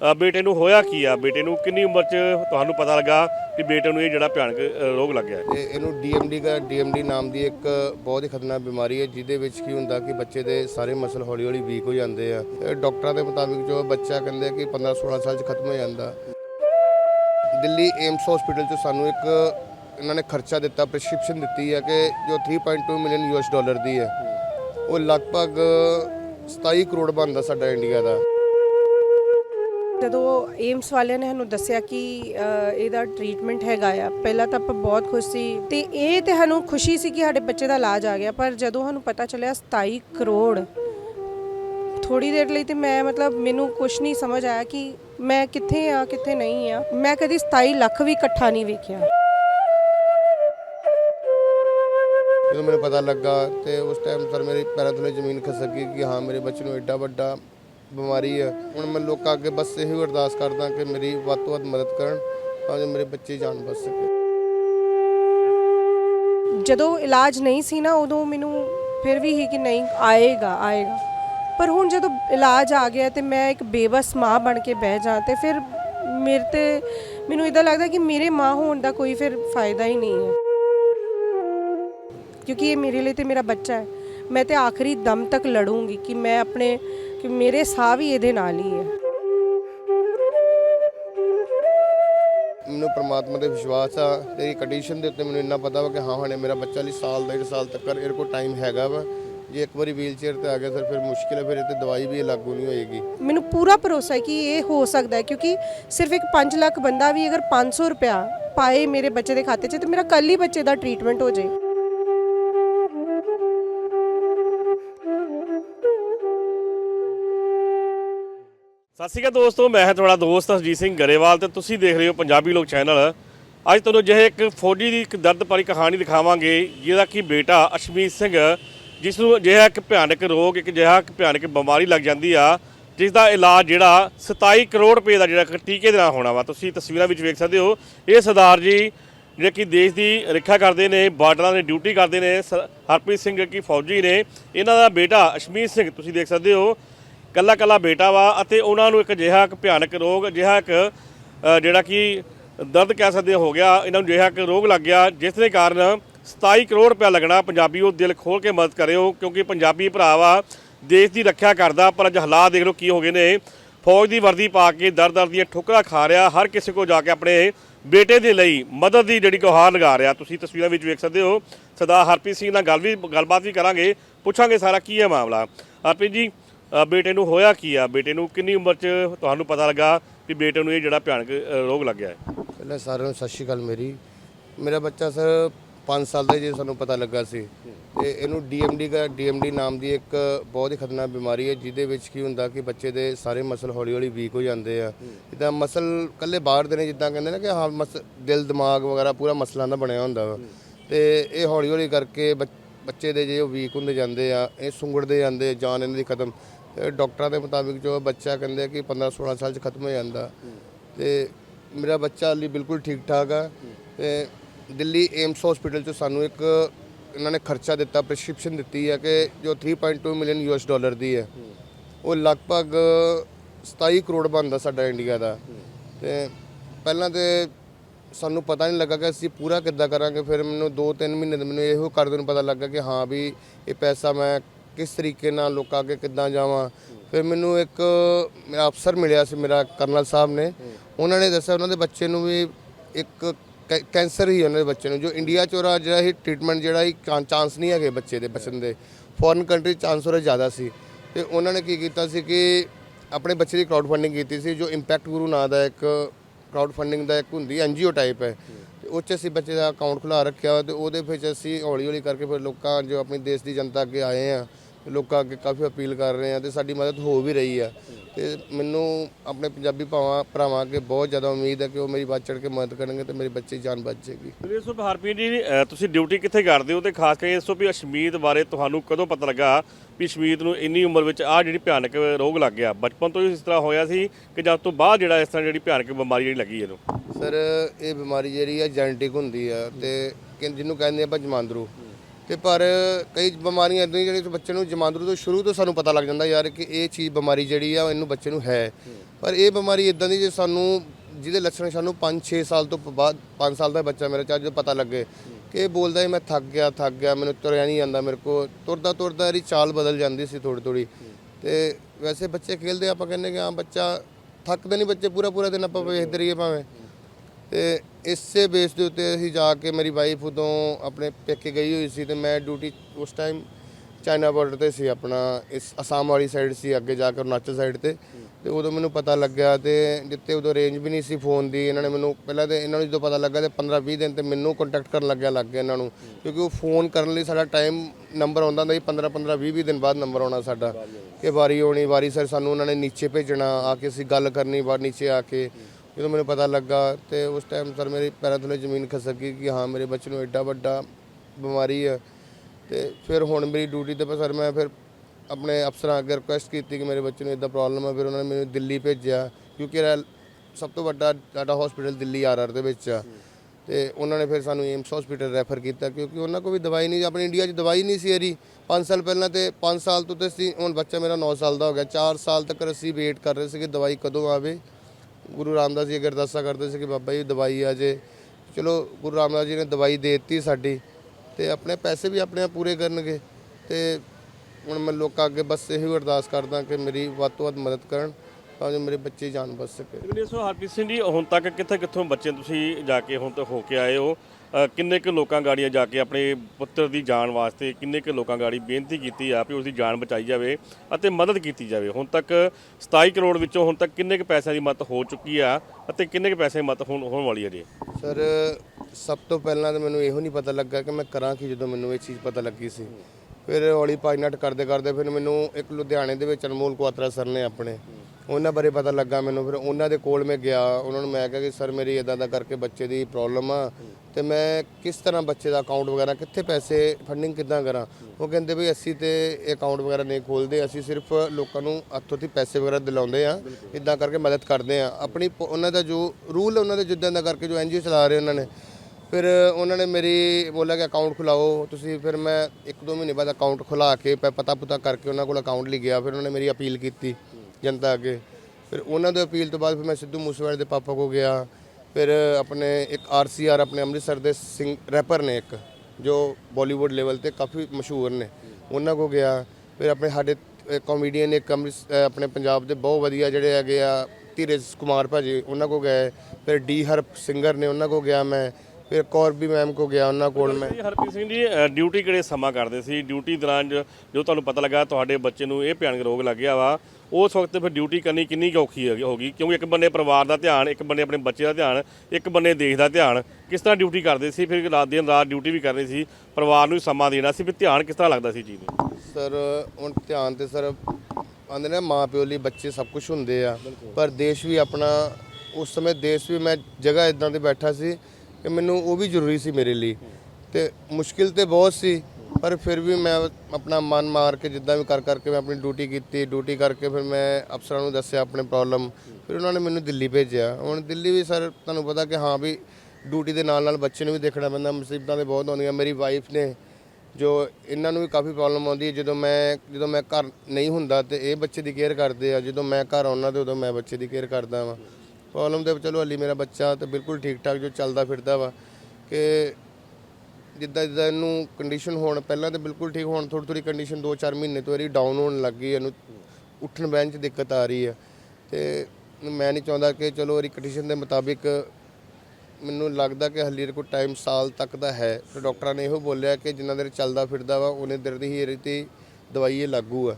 ਬੇਟੇ ਨੂੰ ਹੋਇਆ ਕੀ ਆ? ਬੇਟੇ ਨੂੰ ਕਿੰਨੀ ਉਮਰ 'ਚ ਤੁਹਾਨੂੰ ਪਤਾ ਲੱਗਾ ਕਿ ਬੇਟੇ ਨੂੰ ਇਹ ਜਿਹੜਾ ਭਿਆਨਕ ਰੋਗ ਲੱਗਿਆ ਇਹ ਇਹਨੂੰ ਡੀਐਮਡੀ ਦਾ, ਡੀਐਮਡੀ ਨਾਮ ਦੀ ਇੱਕ ਬਹੁਤ ਹੀ ਖਤਰਨਾਕ ਬਿਮਾਰੀ ਹੈ, ਜਿਹਦੇ ਵਿੱਚ ਕੀ ਹੁੰਦਾ ਕਿ ਬੱਚੇ ਦੇ ਸਾਰੇ ਮਸਲ ਹੌਲੀ ਹੌਲੀ ਵੀਕ ਹੋ ਜਾਂਦੇ ਆ। ਇਹ ਡਾਕਟਰਾਂ ਦੇ ਮੁਤਾਬਿਕ ਜੋ ਬੱਚਾ ਕਹਿੰਦੇ ਕਿ 15 16 ਸਾਲ 'ਚ ਖਤਮ ਹੋ ਜਾਂਦਾ। ਦਿੱਲੀ ਏਮਸ ਹਸਪੀਟਲ 'ਚ ਸਾਨੂੰ ਇੱਕ ਇਹਨਾਂ ਨੇ ਖਰਚਾ ਦਿੱਤਾ ਪ੍ਰਿਸਕ੍ਰਿਪਸ਼ਨ ਦਿੱਤੀ ਹੈ ਕਿ ਜੋ 3.2 ਮਿਲੀਅਨ ਯੂਐਸ ਡਾਲਰ ਦੀ ਹੈ। ਉਹ ਲਗਭਗ 27 ਕਰੋੜ ਬਣਦਾ ਸਾਡਾ ਇੰਡੀਆ ਦਾ। ਜਦੋਂ ਏਮਸ ਵਾਲਿਆਂ ਨੇ ਸਾਨੂੰ ਦੱਸਿਆ ਕਿ ਇਹਦਾ ਟ੍ਰੀਟਮੈਂਟ ਹੈਗਾ ਆ, ਪਹਿਲਾਂ ਤਾਂ ਆਪਾਂ ਬਹੁਤ ਖੁਸ਼ ਸੀ ਤੇ ਇਹ ਤੇ ਸਾਨੂੰ ਖੁਸ਼ੀ ਸੀ ਕਿ ਸਾਡੇ ਬੱਚੇ ਦਾ ਇਲਾਜ ਆ ਗਿਆ, ਪਰ ਜਦੋਂ ਸਾਨੂੰ ਪਤਾ ਚੱਲਿਆ 27 ਕਰੋੜ। ਥੋੜੀ ਦੇਰ ਲਈ ਤੇ ਮੈਂ ਮਤਲਬ ਮੈਨੂੰ ਕੁਝ ਨਹੀਂ ਸਮਝ ਆਇਆ ਕਿ ਮੈਂ ਕਿੱਥੇ ਆ, ਕਿੱਥੇ ਨਹੀਂ ਆ। ਮੈਂ ਕਦੀ 27 ਲੱਖ ਵੀ ਇਕੱਠਾ ਨਹੀਂ ਵੇਖਿਆ। ਜਦੋਂ ਮੈਨੂੰ ਪਤਾ ਲੱਗਾ ਤੇ ਉਸ ਟਾਈਮ ਸਰ ਮੇਰੇ ਪੈਰਾਂ ਥੱਲੇ ਜ਼ਮੀਨ ਖਸਕ ਗਈ ਕਿ ਹਾਂ, ਮੇਰੇ ਬੱਚੇ ਨੂੰ ਐਡਾ ਵੱਡਾ ਬਿਮਾਰੀ ਹੈ ਹੁਣ ਮੈਂ ਲੋਕਾਂ ਅੱਗੇ ਬਸ ਇਹੀ ਅਰਦਾਸ ਕਰਦਾ ਕਿ ਮੇਰੀ ਵੱਧ ਤੋਂ ਵੱਧ ਮਦਦ ਕਰਨ, ਤਾਂ ਜੋ ਮੇਰੇ ਬੱਚੇ ਜਾਨ ਬਚ ਸਕੇ। ਜਦੋਂ ਇਲਾਜ ਨਹੀਂ ਸੀ ਨਾ, ਉਦੋਂ ਮੈਨੂੰ ਫਿਰ ਵੀ ਹੀ ਕਿ ਨਹੀਂ, ਆਏਗਾ ਆਏਗਾ। ਪਰ ਹੁਣ ਜਦੋਂ ਇਲਾਜ ਆ ਗਿਆ ਤੇ ਮੈਂ ਇੱਕ ਬੇਬਸ ਮਾਂ ਬਣ ਕੇ ਬਹਿ ਜਾ ਤੇ ਫਿਰ ਮੇਰੇ ਤੇ ਮੈਨੂੰ ਇਦਾਂ ਲੱਗਦਾ ਕਿ ਮੇਰੇ ਮਾਂ ਹੋਣ ਦਾ ਕੋਈ ਫਿਰ ਫਾਇਦਾ ਹੀ ਨਹੀਂ ਹੈ। ਕਿਉਂਕਿ ਇਹ ਮੇਰੇ ਲਈ ਤੇ ਮੇਰਾ ਬੱਚਾ ਹੈ। ਮੈਂ ਤੇ ਆਖਰੀ ਦਮ ਤੱਕ ਲੜੂੰਗੀ ਕਿ ਮੈਂ ਆਪਣੇ ਕਿ ਮੇਰੇ ਸਾਹ ਵੀ ਇਹਦੇ ਨਾਲ ਹੀ ਹੈ। ਮੈਨੂੰ ਪ੍ਰਮਾਤਮਾ ਤੇ ਵਿਸ਼ਵਾਸ ਆ ਤੇ ਕੰਡੀਸ਼ਨ ਦੇ ਉੱਤੇ ਮੈਨੂੰ ਇੰਨਾ ਪਤਾ ਵਾ ਕਿ ਹਾਂ ਹਣੇ ਮੇਰਾ ਬੱਚਾ ਲਈ ਸਾਲ ਡੇਢ ਸਾਲ ਤੱਕ ਇਹਦੇ ਕੋਲ ਟਾਈਮ ਹੈਗਾ ਵਾ। ਜੇ ਇੱਕ ਵਾਰੀ ਵੀਲ ਚੇਅਰ ਤੇ ਆ ਗਿਆ ਸਰ ਫਿਰ ਮੁਸ਼ਕਿਲ ਹੈ ਫਿਰ ਇਹ ਤੇ ਦਵਾਈ ਵੀ ਲਾਗੂ ਨਹੀਂ ਹੋਏਗੀ। ਮੈਨੂੰ ਪੂਰਾ ਭਰੋਸਾ ਹੈ ਕਿ ਇਹ ਹੋ ਸਕਦਾ ਹੈ ਕਿਉਂਕਿ ਸਿਰਫ ਇੱਕ 5 ਲੱਖ ਬੰਦਾ ਵੀ ਅਗਰ 500 ਰੁਪਇਆ ਪਾਏ ਮੇਰੇ ਬੱਚੇ ਦੇ ਖਾਤੇ 'ਚ ਤੇ ਮੇਰਾ ਕੱਲ ਹੀ ਬੱਚੇ ਦਾ ਟ੍ਰੀਟਮੈਂਟ ਹੋ ਜਾਏ। ਸਤਿ ਸ਼੍ਰੀ ਅਕਾਲ ਦੋਸਤੋ, ਮੈਂ ਹਾਂ ਤੁਹਾਡਾ ਦੋਸਤ ਹਰਜੀਤ ਸਿੰਘ ਗਰੇਵਾਲ ਤੇ ਤੁਸੀਂ ਦੇਖ ਰਹੇ ਹੋ ਪੰਜਾਬੀ ਲੋਕ ਚੈਨਲ। ਅੱਜ ਤੁਹਾਨੂੰ ਅਜਿਹੇ ਇੱਕ ਫੌਜੀ ਦੀ ਇੱਕ ਦਰਦ ਭਰੀ ਕਹਾਣੀ ਦਿਖਾਵਾਂਗੇ, ਜਿਹਦਾ ਕਿ ਬੇਟਾ ਅਸ਼ਮੀਤ ਸਿੰਘ, ਜਿਸ ਨੂੰ ਅਜਿਹਾ ਇੱਕ ਭਿਆਨਕ ਰੋਗ, ਇੱਕ ਅਜਿਹਾ ਇੱਕ ਭਿਆਨਕ ਬਿਮਾਰੀ ਲੱਗ ਜਾਂਦੀ ਆ ਜਿਸ ਦਾ ਇਲਾਜ ਜਿਹੜਾ 27 ਕਰੋੜ ਰੁਪਏ ਦਾ ਜਿਹੜਾ ਕਿ ਟੀਕੇ ਦੇ ਨਾਲ ਹੋਣਾ ਵਾ। ਤੁਸੀਂ ਤਸਵੀਰਾਂ ਵਿੱਚ ਵੇਖ ਸਕਦੇ ਹੋ, ਇਹ ਸਰਦਾਰ ਜੀ ਜਿਹੜੇ ਕਿ ਦੇਸ਼ ਦੀ ਰੱਖਿਆ ਕਰਦੇ ਨੇ, ਬਾਰਡਰਾਂ ਦੀ ਡਿਊਟੀ ਕਰਦੇ ਨੇ, ਸ- ਹਰਪ੍ਰੀਤ ਸਿੰਘ ਕੀ ਫੌਜੀ ਨੇ। ਇਹਨਾਂ ਦਾ ਬੇਟਾ ਅਸ਼ਮੀਤ ਸਿੰਘ, ਤੁਸੀਂ ਦੇਖ ਸਕਦੇ ਹੋ ਕੱਲਾ ਕੱਲਾ ਬੇਟਾ ਵਾ ਅਤੇ ਉਹਨਾਂ ਨੂੰ ਇੱਕ ਅਜਿਹਾ ਇੱਕ ਭਿਆਨਕ ਰੋਗ, ਅਜਿਹਾ ਇੱਕ ਜਿਹੜਾ ਕਿ ਦਰਦ ਕਹਿ ਸਕਦੇ ਹੋ ਗਿਆ, ਇਹਨਾਂ ਨੂੰ ਅਜਿਹਾ ਇੱਕ ਰੋਗ ਲੱਗ ਗਿਆ, ਜਿਸ ਦੇ ਕਾਰਨ 27 ਕਰੋੜ ਰੁਪਇਆ ਲੱਗਣਾ ਪੰਜਾਬੀ ਉਹ ਦਿਲ ਖੋਲ ਕੇ ਮਦਦ ਕਰਿਓ, ਕਿਉਂਕਿ ਪੰਜਾਬੀ ਭਰਾ ਵਾ, ਦੇਸ਼ ਦੀ ਰੱਖਿਆ ਕਰਦਾ, ਪਰ ਅੱਜ ਹਾਲਾਤ ਦੇਖ ਲਓ ਕੀ ਹੋ ਗਏ ਨੇ। ਫੌਜ ਦੀ ਵਰਦੀ ਪਾ ਕੇ ਦਰ ਦਰ ਦੀਆਂ ਠੋਕਰਾਂ ਖਾ ਰਿਹਾ, ਹਰ ਕਿਸੇ ਕੋ ਜਾ ਕੇ ਆਪਣੇ ਬੇਟੇ ਦੇ ਲਈ ਮਦਦ ਦੀ ਜਿਹੜੀ ਗੁਹਾਰ ਲਗਾ ਰਿਹਾ। ਤੁਸੀਂ ਤਸਵੀਰਾਂ ਵਿੱਚ ਵੇਖ ਸਕਦੇ ਹੋ, ਸਰਦਾਰ ਹਰਪ੍ਰੀਤ ਸਿੰਘ ਨਾਲ ਗੱਲ ਵੀ, ਗੱਲਬਾਤ ਵੀ ਕਰਾਂਗੇ, ਪੁੱਛਾਂਗੇ ਸਾਰਾ ਕੀ ਹੈ ਮਾਮਲਾ। ਹਰਪ੍ਰੀਤ ਜੀ ਬੇਟੇ ਨੂੰ ਹੋਇਆ ਕੀ ਆ? ਬੇਟੇ ਨੂੰ ਕਿੰਨੀ ਉਮਰ 'ਚ ਤੁਹਾਨੂੰ ਪਤਾ ਲੱਗਾ ਕਿ ਬੇਟੇ ਨੂੰ ਇਹ ਜਿਹੜਾ ਭਿਆਨਕ ਰੋਗ ਲੱਗਿਆ ਹੈ? ਪਹਿਲਾਂ ਸਾਰਿਆਂ ਨੂੰ ਸਤਿ ਸ਼੍ਰੀ ਅਕਾਲ ਮੇਰੀ। ਮੇਰਾ ਬੱਚਾ ਸਰ 5 ਸਾਲ ਦਾ ਜੇ ਸਾਨੂੰ ਪਤਾ ਲੱਗਾ ਸੀ। ਤੇ ਇਹਨੂੰ ਡੀਐਮਡੀ ਦਾ ਡੀਐਮਡੀ ਨਾਮ ਦੀ ਇੱਕ ਬਹੁਤ ਹੀ ਖਤਰਨਾਕ ਬਿਮਾਰੀ ਹੈ, ਜਿਹਦੇ ਵਿੱਚ ਕੀ ਹੁੰਦਾ ਕਿ ਬੱਚੇ ਦੇ ਸਾਰੇ ਮਸਲ ਹੌਲੀ ਹੌਲੀ ਵੀਕ ਹੋ ਜਾਂਦੇ ਆ। ਜਿੱਦਾਂ ਮਸਲ ਕੱਲੇ ਬਾਹਰ ਦੇ ਨੇ, ਜਿੱਦਾਂ ਕਹਿੰਦੇ ਨੇ ਕਿ ਹਾਂ, ਮਸ, ਦਿਲ, ਦਿਮਾਗ ਵਗੈਰਾ ਪੂਰਾ ਮਸਲਾਂ ਦਾ ਬਣਿਆ ਹੁੰਦਾ ਵਾ। ਤੇ ਇਹ ਹੌਲੀ ਹੌਲੀ ਕਰਕੇ ਬੱਚੇ ਦੇ ਜੇ ਉਹ ਵੀਕ ਹੁੰਦੇ ਜਾਂਦੇ ਆ, ਇਹ ਸੁੰਗੜਦੇ ਜਾਂਦੇ ਜਾਨ ਇਹਨਾਂ ਦੀ ਖਤਮ। ਤੇ ਡਾਕਟਰਾਂ ਦੇ ਮੁਤਾਬਿਕ ਜੋ ਬੱਚਾ ਕਹਿੰਦੇ ਕਿ 15 16 ਸਾਲ ਚ ਖਤਮ ਹੋ ਜਾਂਦਾ। ਤੇ ਮੇਰਾ ਬੱਚਾ ਹਾਲੀ ਬਿਲਕੁਲ ਠੀਕ ਠਾਕ ਆ। ਤੇ ਦਿੱਲੀ ਏਮਸ ਹਸਪੀਟਲ 'ਚ ਸਾਨੂੰ ਇੱਕ ਇਹਨਾਂ ਨੇ ਖਰਚਾ ਦਿੱਤਾ ਪ੍ਰਿਸਕ੍ਰਿਪਸ਼ਨ ਦਿੱਤੀ ਹੈ ਕਿ ਜੋ 3.2 ਮਿਲੀਅਨ ਯੂਐਸ ਡਾਲਰ ਦੀ ਹੈ ਉਹ ਲਗਭਗ 27 ਕਰੋੜ ਬਣਦਾ ਸਾਡਾ ਇੰਡੀਆ ਦਾ। ਤੇ ਪਹਿਲਾਂ ਤੇ ਸਾਨੂੰ ਪਤਾ ਨਹੀਂ ਲੱਗਾ ਕਿ ਅਸੀਂ ਪੂਰਾ ਕਿੱਦਾਂ ਕਰਾਂਗੇ, ਫਿਰ ਮੈਨੂੰ 2-3 ਮਹੀਨੇ ਦੇ ਮੈਨੂੰ ਇਹੋ ਕਰਦੇ ਨੂੰ ਪਤਾ ਲੱਗਾ ਕਿ ਹਾਂ ਵੀ ਇਹ ਪੈਸਾ ਮੈਂ ਕਿਸ ਤਰੀਕੇ ਨਾਲ ਲੋਕਾਂ ਅੱਗੇ ਕਿੱਦਾਂ ਜਾਵਾਂ? ਫਿਰ ਮੈਨੂੰ ਇੱਕ ਮੇਰਾ ਅਫਸਰ ਮਿਲਿਆ ਸੀ ਮੇਰਾ ਕਰਨਲ ਸਾਹਿਬ ਨੇ। ਉਹਨਾਂ ਨੇ ਦੱਸਿਆ ਉਹਨਾਂ ਦੇ ਬੱਚੇ ਨੂੰ ਵੀ ਇੱਕ ਕੈ- ਕੈਂਸਰ ਹੀ ਉਹਨਾਂ ਦੇ ਬੱਚੇ ਨੂੰ, ਜੋ ਇੰਡੀਆ 'ਚ ਉਹਦਾ ਜਿਹੜਾ ਹੀ ਟ੍ਰੀਟਮੈਂਟ ਜਿਹੜਾ ਹੀ ਚਾਂਸ ਨਹੀਂ ਹੈਗੇ ਬੱਚੇ ਦੇ, ਬਚਣ ਦੇ। ਫੋਰਨ ਕੰਟਰੀ ਚਾਂਸ ਉਹਦਾ ਜ਼ਿਆਦਾ ਸੀ। ਤੇ ਉਹਨਾਂ ਨੇ ਕੀ ਕੀਤਾ ਸੀ ਕਿ ਆਪਣੇ ਬੱਚੇ ਦੀ ਕਰਾਊਡ ਫੰਡਿੰਗ ਕੀਤੀ ਸੀ, ਜੋ ਇੰਪੈਕਟ ਗੁਰੂ ਨਾਂ ਦਾ ਇੱਕ ਕਰਾਊਡ ਫੰਡਿੰਗ ਦਾ ਇੱਕ ਹੁੰਦੀ ਐਨਜੀਓ ਟਾਈਪ ਹੈ। ਤੇ ਉਹ 'ਚ ਅਸੀਂ ਬੱਚੇ ਦਾ ਅਕਾਊਂਟ ਖੁਲਾ ਰੱਖਿਆ ਵਾ ਤੇ ਉਹਦੇ ਵਿੱਚ ਅਸੀਂ ਹੌਲੀ ਹੌਲੀ ਕਰਕੇ ਫਿਰ ਲੋਕਾਂ ਜੋ ਆਪਣੀ ਦੇਸ਼ ਦੀ ਜਨਤਾ ਅੱਗੇ ਆਏ ਆ। ਲੋਕਾਂ ਅੱਗੇ ਕਾਫੀ ਅਪੀਲ ਕਰ ਰਹੇ ਆ ਤੇ ਸਾਡੀ ਮਦਦ ਹੋ ਵੀ ਰਹੀ ਆ। ਤੇ ਮੈਨੂੰ ਆਪਣੇ ਪੰਜਾਬੀ ਭਾਵਾਂ ਭਰਾਵਾਂ ਅੱਗੇ ਬਹੁਤ ਜ਼ਿਆਦਾ ਉਮੀਦ ਹੈ ਕਿ ਉਹ ਮੇਰੀ ਵੱਧ ਚੜ ਕੇ ਮਦਦ ਕਰਨਗੇ ਤੇ ਮੇਰੇ ਬੱਚੇ ਦੀ ਜਾਨ ਬਚ ਜਾਏਗੀ ਇਸ ਤੋਂ ਹਰਪ੍ਰੀਤ ਜੀ ਤੁਸੀਂ ਡਿਊਟੀ ਕਿੱਥੇ ਕਰਦੇ ਹੋ ਤੇ ਖਾਸ ਕਰਕੇ ਇਸ ਤੋਂ ਵੀ ਅਸ਼ਮੀਤ ਬਾਰੇ ਤੁਹਾਨੂੰ ਕਦੋਂ ਪਤਾ ਲੱਗਾ ਵੀ ਅਸ਼ਮੀਤ ਨੂੰ ਇੰਨੀ ਉਮਰ ਵਿੱਚ ਆ ਜਿਹੜੀ ਭਿਆਨਕ ਰੋਗ ਲੱਗ ਗਿਆ? ਬਚਪਨ ਤੋਂ ਹੀ ਇਸ ਤਰ੍ਹਾਂ ਹੋਇਆ ਸੀ ਕਿ ਜਦ ਤੋਂ ਬਾਅਦ ਜਿਹੜਾ ਇਸ ਤਰ੍ਹਾਂ ਜਿਹੜੀ ਭਿਆਨਕ ਬਿਮਾਰੀ ਜਿਹੜੀ ਲੱਗੀ ਇਹਨੂੰ? ਸਰ ਇਹ ਬਿਮਾਰੀ ਜਿਹੜੀ ਹੈ ਜੈਨੇਟਿਕ ਹੁੰਦੀ ਆ ਤੇ ਜਿਹਨੂੰ ਕਹਿੰਦੇ ਆਪਾਂ ਜਮਾਂਦਰੂ। ਤੇ ਪਰ ਕਈ ਬਿਮਾਰੀਆਂ ਇਦਾਂ ਜਿਹੜੀਆਂ ਬੱਚੇ ਨੂੰ ਜਮਾਂਦਰੂ ਤੋਂ ਸ਼ੁਰੂ ਤੋਂ ਸਾਨੂੰ ਪਤਾ ਲੱਗ ਜਾਂਦਾ ਯਾਰ ਕਿ ਇਹ ਚੀਜ਼ ਬਿਮਾਰੀ ਜਿਹੜੀ ਆ, ਇਹਨੂੰ ਬੱਚੇ ਨੂੰ ਹੈ। ਪਰ ਇਹ ਬਿਮਾਰੀ ਇਦਾਂ ਦੀ ਜੇ ਸਾਨੂੰ, ਜਿਹਦੇ ਲੱਛਣ ਸਾਨੂੰ 5-6 ਸਾਲ ਤੋਂ ਬਾਅਦ 5 ਸਾਲ ਦਾ ਬੱਚਾ ਮੇਰਾ ਚਾਹ ਜਦੋਂ ਪਤਾ ਲੱਗੇ ਕਿ ਇਹ ਬੋਲਦਾ ਹੈ ਮੈਂ ਥੱਕ ਗਿਆ ਥੱਕ ਗਿਆ, ਮੈਨੂੰ ਤੁਰਿਆ ਨਹੀਂ ਜਾਂਦਾ ਮੇਰੇ ਕੋ ਤੁਰਦਾ ਤੁਰਦਾ ਇਹਦੀ ਚਾਲ ਬਦਲ ਜਾਂਦੀ ਸੀ ਥੋੜੀ ਥੋੜੀ ਤੇ ਵੈਸੇ ਬੱਚੇ ਖੇਲਦੇ ਆਪਾਂ ਕਹਿੰਦੇ ਕਿ ਹਾਂ ਬੱਚਾ ਥੱਕਦੇ ਨਹੀਂ ਬੱਚੇ ਪੂਰਾ ਪੂਰਾ ਦਿਨ ਆਪਾਂ ਵੇਖਦੇ ਰਹੀਏ ਭਾਵੇਂ। ਤੇ ਇਸੇ ਬੇਸ ਦੇ ਉੱਤੇ ਅਸੀਂ ਜਾ ਕੇ ਮੇਰੀ ਵਾਈਫ ਉਦੋਂ ਆਪਣੇ ਪੇਕੇ ਗਈ ਹੋਈ ਸੀ ਤੇ ਮੈਂ ਡਿਊਟੀ ਉਸ ਟਾਈਮ ਚਾਈਨਾ ਬਾਰਡਰ ਤੇ ਸੀ ਆਪਣਾ, ਇਸ ਅਸਾਮ ਵਾਲੀ ਸਾਈਡ ਸੀ, ਅੱਗੇ ਜਾ ਕੇ ਅਰੁਣਾਚਲ ਸਾਈਡ ਤੇ। ਤੇ ਉਦੋਂ ਮੈਨੂੰ ਪਤਾ ਲੱਗਿਆ ਤੇ ਜਿੱਤੇ ਉਦੋਂ ਰੇਂਜ ਵੀ ਨਹੀਂ ਸੀ ਫੋਨ ਦੀ, ਇਹਨਾਂ ਨੇ ਮੈਨੂੰ ਪਹਿਲਾਂ ਤੇ ਇਹਨਾਂ ਨੂੰ ਜਦੋਂ ਪਤਾ ਲੱਗਾ ਤੇ 15 20 ਦਿਨ ਤੇ ਮੈਨੂੰ ਕੰਟੈਕਟ ਕਰਨ ਲੱਗਿਆ, ਲੱਗ ਗਿਆ ਇਹਨਾਂ ਨੂੰ। ਕਿਉਂਕਿ ਉਹ ਫੋਨ ਕਰਨ ਲਈ ਸਾਡਾ ਟਾਈਮ ਨੰਬਰ ਆਉਂਦਾ ਹੁੰਦਾ ਸੀ 15 15 20 20 ਦਿਨ ਬਾਅਦ ਨੰਬਰ ਆਉਣਾ ਸਾਡਾ। ਕਿ ਵਾਰੀ ਆਉਣੀ, ਵਾਰੀ ਸਰ ਸਾਨੂੰ ਉਹਨਾਂ ਨੇ ਨੀਚੇ ਭੇਜਣਾ, ਆ ਕੇ ਅਸੀਂ ਗੱਲ ਕਰਨੀ ਬਾਹਰ ਨੀਚੇ ਆ ਕੇ। ਜਦੋਂ ਮੈਨੂੰ ਪਤਾ ਲੱਗਾ ਤੇ ਉਸ ਟਾਈਮ ਸਰ ਮੇਰੀ ਪੈਰਾਂ ਥੱਲੇ ਜ਼ਮੀਨ ਖਸਕ ਗਈ ਕਿ ਹਾਂ, ਮੇਰੇ ਬੱਚੇ ਨੂੰ ਐਡਾ ਵੱਡਾ ਬਿਮਾਰੀ ਹੈ। ਤੇ ਫਿਰ ਹੁਣ ਮੇਰੀ ਡਿਊਟੀ ਤੇ ਸਰ ਮੈਂ ਫਿਰ ਆਪਣੇ ਅਫਸਰਾਂ ਅੱਗੇ ਰਿਕੁਐਸਟ ਕੀਤੀ ਕਿ ਮੇਰੇ ਬੱਚੇ ਨੂੰ ਇਦਾਂ ਪ੍ਰੋਬਲਮ ਹੈ। ਫਿਰ ਉਹਨਾਂ ਨੇ ਮੈਨੂੰ ਦਿੱਲੀ ਭੇਜਿਆ ਕਿਉਂਕਿ ਸਭ ਤੋਂ ਵੱਡਾ ਡਾਟਾ ਹਸਪੀਟਲ ਦਿੱਲੀ ਆਰਆਰ ਦੇ ਵਿੱਚ ਆ। ਤੇ ਉਹਨਾਂ ਨੇ ਫਿਰ ਸਾਨੂੰ ਏਮਸ ਹਸਪੀਟਲ ਰੈਫਰ ਕੀਤਾ ਕਿਉਂਕਿ ਉਹਨਾਂ ਕੋਲ ਵੀ ਦਵਾਈ ਨਹੀਂ, ਆਪਣੇ ਇੰਡੀਆ 'ਚ ਦਵਾਈ ਨਹੀਂ ਸੀ ਇਹਦੀ। 5 ਸਾਲ ਪਹਿਲਾਂ ਤੇ 5 ਸਾਲ ਤੋਂ ਤੇ ਅਸੀਂ ਹੁਣ ਬੱਚਾ ਮੇਰਾ 9 ਸਾਲ ਦਾ ਹੋ ਗਿਆ। 4 ਸਾਲ ਤੱਕ ਅਸੀਂ ਵੇਟ ਕਰ ਰਹੇ ਸੀ ਕਿ ਦਵਾਈ ਕਦੋਂ ਆਵੇ। ਗੁਰੂ ਰਾਮਦਾਸ ਜੀ ਅਗਰ ਦੱਸਾ ਕਰਦੇ ਸੀ ਕਿ ਬਾਬਾ ਜੀ ਦਵਾਈ ਆ ਜੇ, ਚਲੋ ਗੁਰੂ ਰਾਮਦਾਸ ਜੀ ਨੇ ਦਵਾਈ ਦੇ ਦਿੱਤੀ ਸਾਡੀ ਤੇ ਆਪਣੇ ਪੈਸੇ ਵੀ ਆਪਣੇ ਆਪ ਪੂਰੇ ਕਰਨਗੇ ਤੇ ਹੁਣ ਮੈਂ ਲੋਕਾਂ ਅੱਗੇ ਬਸ ਇਹੀ ਅਰਦਾਸ ਕਰਦਾ ਕਿ ਮੇਰੀ ਵੱਧ ਤੋਂ ਵੱਧ ਮਦਦ ਕਰਨ, ਤਾਂ ਜੋ ਮੇਰੇ ਬੱਚੇ ਦੀ ਜਾਨ ਬਚ ਸਕੇ ਮੈਨੂੰ ਸੋ ਹਰਪ੍ਰੀਤ ਸਿੰਘ ਜੀ, ਹੁਣ ਤੱਕ ਕਿੱਥੇ ਕਿੱਥੋਂ ਬੱਚੇ ਤੁਸੀਂ ਜਾ ਕੇ ਹੁਣ ਤੱਕ ਹੋ ਕੇ ਆਏ ਹੋ? ਕਿੰਨੇ ਕੁ ਲੋਕਾਂ ਗਾੜੀਆਂ ਜਾ ਕੇ ਆਪਣੇ ਪੁੱਤਰ ਦੀ ਜਾਨ ਵਾਸਤੇ ਕਿੰਨੇ ਕੁ ਲੋਕਾਂ ਗਾੜੀ ਬੇਨਤੀ ਕੀਤੀ ਆ ਵੀ ਉਸ ਦੀ ਜਾਨ ਬਚਾਈ ਜਾਵੇ ਅਤੇ ਮਦਦ ਕੀਤੀ ਜਾਵੇ? ਹੁਣ ਤੱਕ 27 ਕਰੋੜ ਵਿੱਚੋਂ ਹੁਣ ਤੱਕ ਕਿੰਨੇ ਕੁ ਪੈਸਿਆਂ ਦੀ ਮਦਦ ਹੋ ਚੁੱਕੀ ਆ ਅਤੇ ਕਿੰਨੇ ਕੁ ਪੈਸੇ ਦੀ ਮਦਦ ਹੋਣ ਹੋਣ ਵਾਲੀ ਹੈ ਜੀ? ਸਰ, ਸਭ ਤੋਂ ਪਹਿਲਾਂ ਤਾਂ ਮੈਨੂੰ ਇਹੋ ਨਹੀਂ ਪਤਾ ਲੱਗਾ ਕਿ ਮੈਂ ਕਰਾਂ ਕਿ ਜਦੋਂ ਮੈਨੂੰ ਇਹ ਚੀਜ਼ ਪਤਾ ਲੱਗੀ ਸੀ। ਫਿਰ ਹੌਲੀ ਪਾਈਨਟ ਕਰਦੇ ਕਰਦੇ ਫਿਰ ਮੈਨੂੰ ਇੱਕ ਲੁਧਿਆਣੇ ਦੇ ਵਿੱਚ ਅਨਮੋਲ ਕੁਆਤਰਾ ਸਰ ਨੇ ਆਪਣੇ। ਉਹਨਾਂ ਬਾਰੇ ਪਤਾ ਲੱਗਾ ਮੈਨੂੰ ਫਿਰ ਉਹਨਾਂ ਦੇ ਕੋਲ ਮੈਂ ਗਿਆ। ਉਹਨਾਂ ਨੂੰ ਮੈਂ ਕਿਹਾ ਕਿ ਸਰ ਮੇਰੀ ਇਦਾਂ ਦਾ ਕਰਕੇ ਬੱਚੇ ਦੀ ਪ੍ਰੋਬਲਮ ਆ ਤੇ ਮੈਂ ਕਿਸ ਤਰ੍ਹਾਂ ਬੱਚੇ ਦਾ ਅਕਾਊਂਟ ਵਗੈਰਾ ਕਿੱਥੇ ਪੈਸੇ ਫੰਡਿੰਗ ਕਿੱਦਾਂ ਕਰਾਂ? ਉਹ ਕਹਿੰਦੇ ਵੀ ਅਸੀਂ ਤੇ ਅਕਾਊਂਟ ਵਗੈਰਾ ਨਹੀਂ ਖੋਲਦੇ ਅਸੀਂ ਸਿਰਫ ਲੋਕਾਂ ਨੂੰ ਹੱਥੋਂ ਦੀ ਪੈਸੇ ਵਗੈਰਾ ਦਿਲਾਉਂਦੇ ਆ ਇਦਾਂ ਕਰਕੇ ਮਦਦ ਕਰਦੇ ਆ ਆਪਣੀ ਉਹਨਾਂ ਦਾ ਜੋ ਰੂਲ ਉਹਨਾਂ ਦੇ ਜਿੱਦਾਂ ਦਾ ਕਰਕੇ ਜੋ ਐਨਜੀਓ ਚਲਾ ਰਹੇ ਉਹਨਾਂ ਨੇ ਫਿਰ ਉਹਨਾਂ ਨੇ ਮੇਰੀ ਬੋਲਿਆ ਕਿ ਅਕਾਊਂਟ ਖੁਲਾਓ। ਤੁਸੀਂ ਫਿਰ ਮੈਂ ਇੱਕ ਦੋ ਮਹੀਨੇ ਬਾਅਦ ਅਕਾਊਂਟ ਖੁਲਾ ਕੇ ਪ- ਪਤਾ ਪੁਤਾ ਕਰਕੇ ਉਹਨਾਂ ਕੋਲ ਅਕਾਊਂਟ ਲਈ ਗਿਆ। ਫਿਰ ਉਹਨਾਂ ਨੇ ਮੇਰੀ ਅਪੀਲ ਕੀਤੀ ਜਨਤਾ ਅੱਗੇ। ਫਿਰ ਉਹਨਾਂ ਦੇ ਅਪੀਲ ਤੋਂ ਬਾਅਦ ਫਿਰ ਮੈਂ ਸਿੱਧੂ ਮੂਸੇਵਾਲੇ ਦੇ ਪਾਪਾ ਕੋ ਗਿਆ। ਫਿਰ ਆਪਣੇ ਇੱਕ ਆਰਸੀਆਰ ਆਪਣੇ ਅੰਮ੍ਰਿਤਸਰ ਦੇ ਸਿੰਗ ਰੈਪਰ ਨੇ ਇੱਕ, ਜੋ ਬਾਲੀਵੁੱਡ ਲੈਵਲ ਤੇ ਕਾਫੀ ਮਸ਼ਹੂਰ ਨੇ। ਉਹਨਾਂ ਕੋ ਗਿਆ। ਫਿਰ ਆਪਣੇ ਸਾਡੇ ਕਾਮੇਡੀਅਨ ਇੱਕ ਅੰਮ੍ਰਿਤ ਆਪਣੇ ਪੰਜਾਬ ਦੇ ਬਹੁਤ ਵਧੀਆ ਜਿਹੜੇ ਹੈਗੇ ਆ ਧੀਰਜ ਕੁਮਾਰ ਭਾਜੀ, ਉਹਨਾਂ ਕੋ ਗਏ। ਫਿਰ ਡੀ ਹਰਪ ਸਿੰਗਰ ਨੇ, ਉਹਨਾਂ ਕੋ ਗਿਆ ਮੈਂ। ਫਿਰ ਕੌਰਬੀ ਮੈਮ ਕੋ ਗਿਆ ਉਹਨਾਂ ਕੋਲ ਮੈਂ ਜੀ ਹਰਪ੍ਰੀਤ ਸਿੰਘ ਜੀ ਡਿਊਟੀ ਕਿਹੜੇ ਸਮਾਂ ਕਰਦੇ ਸੀ? ਡਿਊਟੀ ਦੌਰਾਨ ਜੋ ਜੋ ਤੁਹਾਨੂੰ ਪਤਾ ਲੱਗਾ ਤੁਹਾਡੇ ਬੱਚੇ ਨੂੰ ਇਹ ਭਿਆਨਕ ਰੋਗ ਲੱਗ ਗਿਆ ਵਾ। ਉਸ ਵਕਤ ਫਿਰ ਡਿਊਟੀ ਕਰਨੀ ਕਿੰਨੀ ਔਖੀ ਹੈਗੀ- ਹੋਗੀ ਕਿਉਂਕਿ ਇੱਕ ਬੰਨੇ ਪਰਿਵਾਰ ਦਾ ਧਿਆਨ ਇੱਕ ਬੰਨੇ ਆਪਣੇ ਬੱਚੇ ਦਾ ਧਿਆਨ ਇੱਕ ਬੰਨੇ ਦੇਸ਼ ਦਾ ਧਿਆਨ। ਕਿਸ ਤਰ੍ਹਾਂ ਡਿਊਟੀ ਕਰਦੇ ਸੀ? ਫਿਰ ਰਾਤ ਦਿਨ ਰਾਤ ਡਿਊਟੀ ਵੀ ਕਰਨੀ ਸੀ। ਪਰਿਵਾਰ ਨੂੰ ਸਮਾਂ ਦੇਣਾ ਸੀ। ਫਿਰ ਧਿਆਨ ਕਿਸ ਤਰ੍ਹਾਂ ਲੱਗਦਾ ਸੀ ਨੂੰ ਸਰ ਹੁਣ ਧਿਆਨ ਤੇ ਸਰ ਆਂਦੇ ਨੇ ਮਾਂ ਪਿਓ ਲਈ ਬੱਚੇ ਸਭ ਕੁਝ ਹੁੰਦੇ ਆ। ਪਰ ਦੇਸ਼ ਵੀ ਆਪਣਾ ਉਸ ਸਮੇਂ ਦੇਸ਼ ਵੀ ਮੈਂ ਜਗ੍ਹਾ ਇਦਾਂ ਤੇ ਬੈਠਾ ਸੀ ਕਿ ਮੈਨੂੰ ਉਹ ਵੀ ਜ਼ਰੂਰੀ ਸੀ ਮੇਰੇ ਲਈ। ਤੇ ਮੁਸ਼ਕਿਲ ਤੇ ਬਹੁਤ ਸੀ, ਪਰ ਫਿਰ ਵੀ ਮੈਂ ਆਪਣਾ ਮਨ ਮਾਰ ਕੇ ਜਿੱਦਾਂ ਵੀ ਕਰ ਕਰਕੇ ਮੈਂ ਆਪਣੀ ਡਿਊਟੀ ਕੀਤੀ। ਡਿਊਟੀ ਕਰਕੇ ਫਿਰ ਮੈਂ ਅਫਸਰਾਂ ਨੂੰ ਦੱਸਿਆ ਆਪਣੇ ਪ੍ਰੋਬਲਮ ਫਿਰ ਉਹਨਾਂ ਨੇ ਮੈਨੂੰ ਦਿੱਲੀ ਭੇਜਿਆ। ਹੁਣ ਦਿੱਲੀ ਵੀ ਸਰ, ਤੁਹਾਨੂੰ ਪਤਾ ਕਿ ਹਾਂ ਵੀ ਡਿਊਟੀ ਦੇ ਨਾਲ ਨਾਲ ਬੱਚੇ ਨੂੰ ਵੀ ਦੇਖਣਾ ਪੈਂਦਾ, ਮੁਸੀਬਤਾਂ ਤੇ ਬਹੁਤ ਆਉਂਦੀਆਂ। ਮੇਰੀ ਵਾਈਫ ਨੇ ਜੋ ਇਹਨਾਂ ਨੂੰ ਵੀ ਕਾਫੀ ਪ੍ਰੋਬਲਮ ਆਉਂਦੀ ਹੈ। ਜਦੋਂ ਮੈਂ ਜਦੋਂ ਮੈਂ ਘਰ ਨਹੀਂ ਹੁੰਦਾ ਤੇ ਇਹ ਬੱਚੇ ਦੀ ਕੇਅਰ ਕਰਦੇ ਆ। ਜਦੋਂ ਮੈਂ ਘਰ ਆਉਣਾ ਤੇ ਉਦੋਂ ਮੈਂ ਬੱਚੇ ਦੀ ਕੇਅਰ ਕਰਦਾ ਵਾਂ। ਪ੍ਰੋਬਲਮ ਤੇ ਚਲੋ ਹਲੀ ਮੇਰਾ ਬੱਚਾ ਤੇ ਬਿਲਕੁਲ ਠੀਕ ਠਾਕ ਜੋ ਚੱਲਦਾ ਫਿਰਦਾ ਵਾ ਕਿ ਜਿੱਦਾਂ ਜਿੱਦਾਂ ਇਹਨੂੰ ਕੰਡੀਸ਼ਨ ਹੋਣ, ਪਹਿਲਾਂ ਤੇ ਬਿਲਕੁਲ ਠੀਕ ਹੋਣ ਥੋੜੀ ਥੋੜੀ ਕੰਡੀਸ਼ਨ 2-4 ਮਹੀਨੇ ਤੋਂ ਇਹਦੀ ਡਾਊਨ ਹੋਣ ਲੱਗ ਗਈ, ਇਹਨੂੰ ਉੱਠਣ ਬਹਿਣ 'ਚ ਦਿੱਕਤ ਆ ਰਹੀ ਹੈ ਤੇ ਮੈਂ ਨਹੀਂ ਚਾਹੁੰਦਾ ਕਿ ਚਲੋ ਇਹਦੀ ਕੰਡੀਸ਼ਨ ਦੇ ਮੁਤਾਬਿਕ ਮੈਨੂੰ ਲੱਗਦਾ ਕਿ ਹਲੀ ਇਹਦੇ ਕੋਲ ਟਾਈਮ ਸਾਲ ਤੱਕ ਦਾ ਹੈ। ਤੇ ਡਾਕਟਰਾਂ ਨੇ ਇਹੋ ਬੋਲਿਆ ਕਿ ਜਿੰਨਾ ਦੇਰ ਚੱਲਦਾ ਫਿਰਦਾ ਵਾ, ਉਹਨੇ ਦੇਰ ਦੀ ਹੀ ਇਹਦੀ ਤੇ ਦਵਾਈ ਇਹ ਲਾਗੂ ਆ।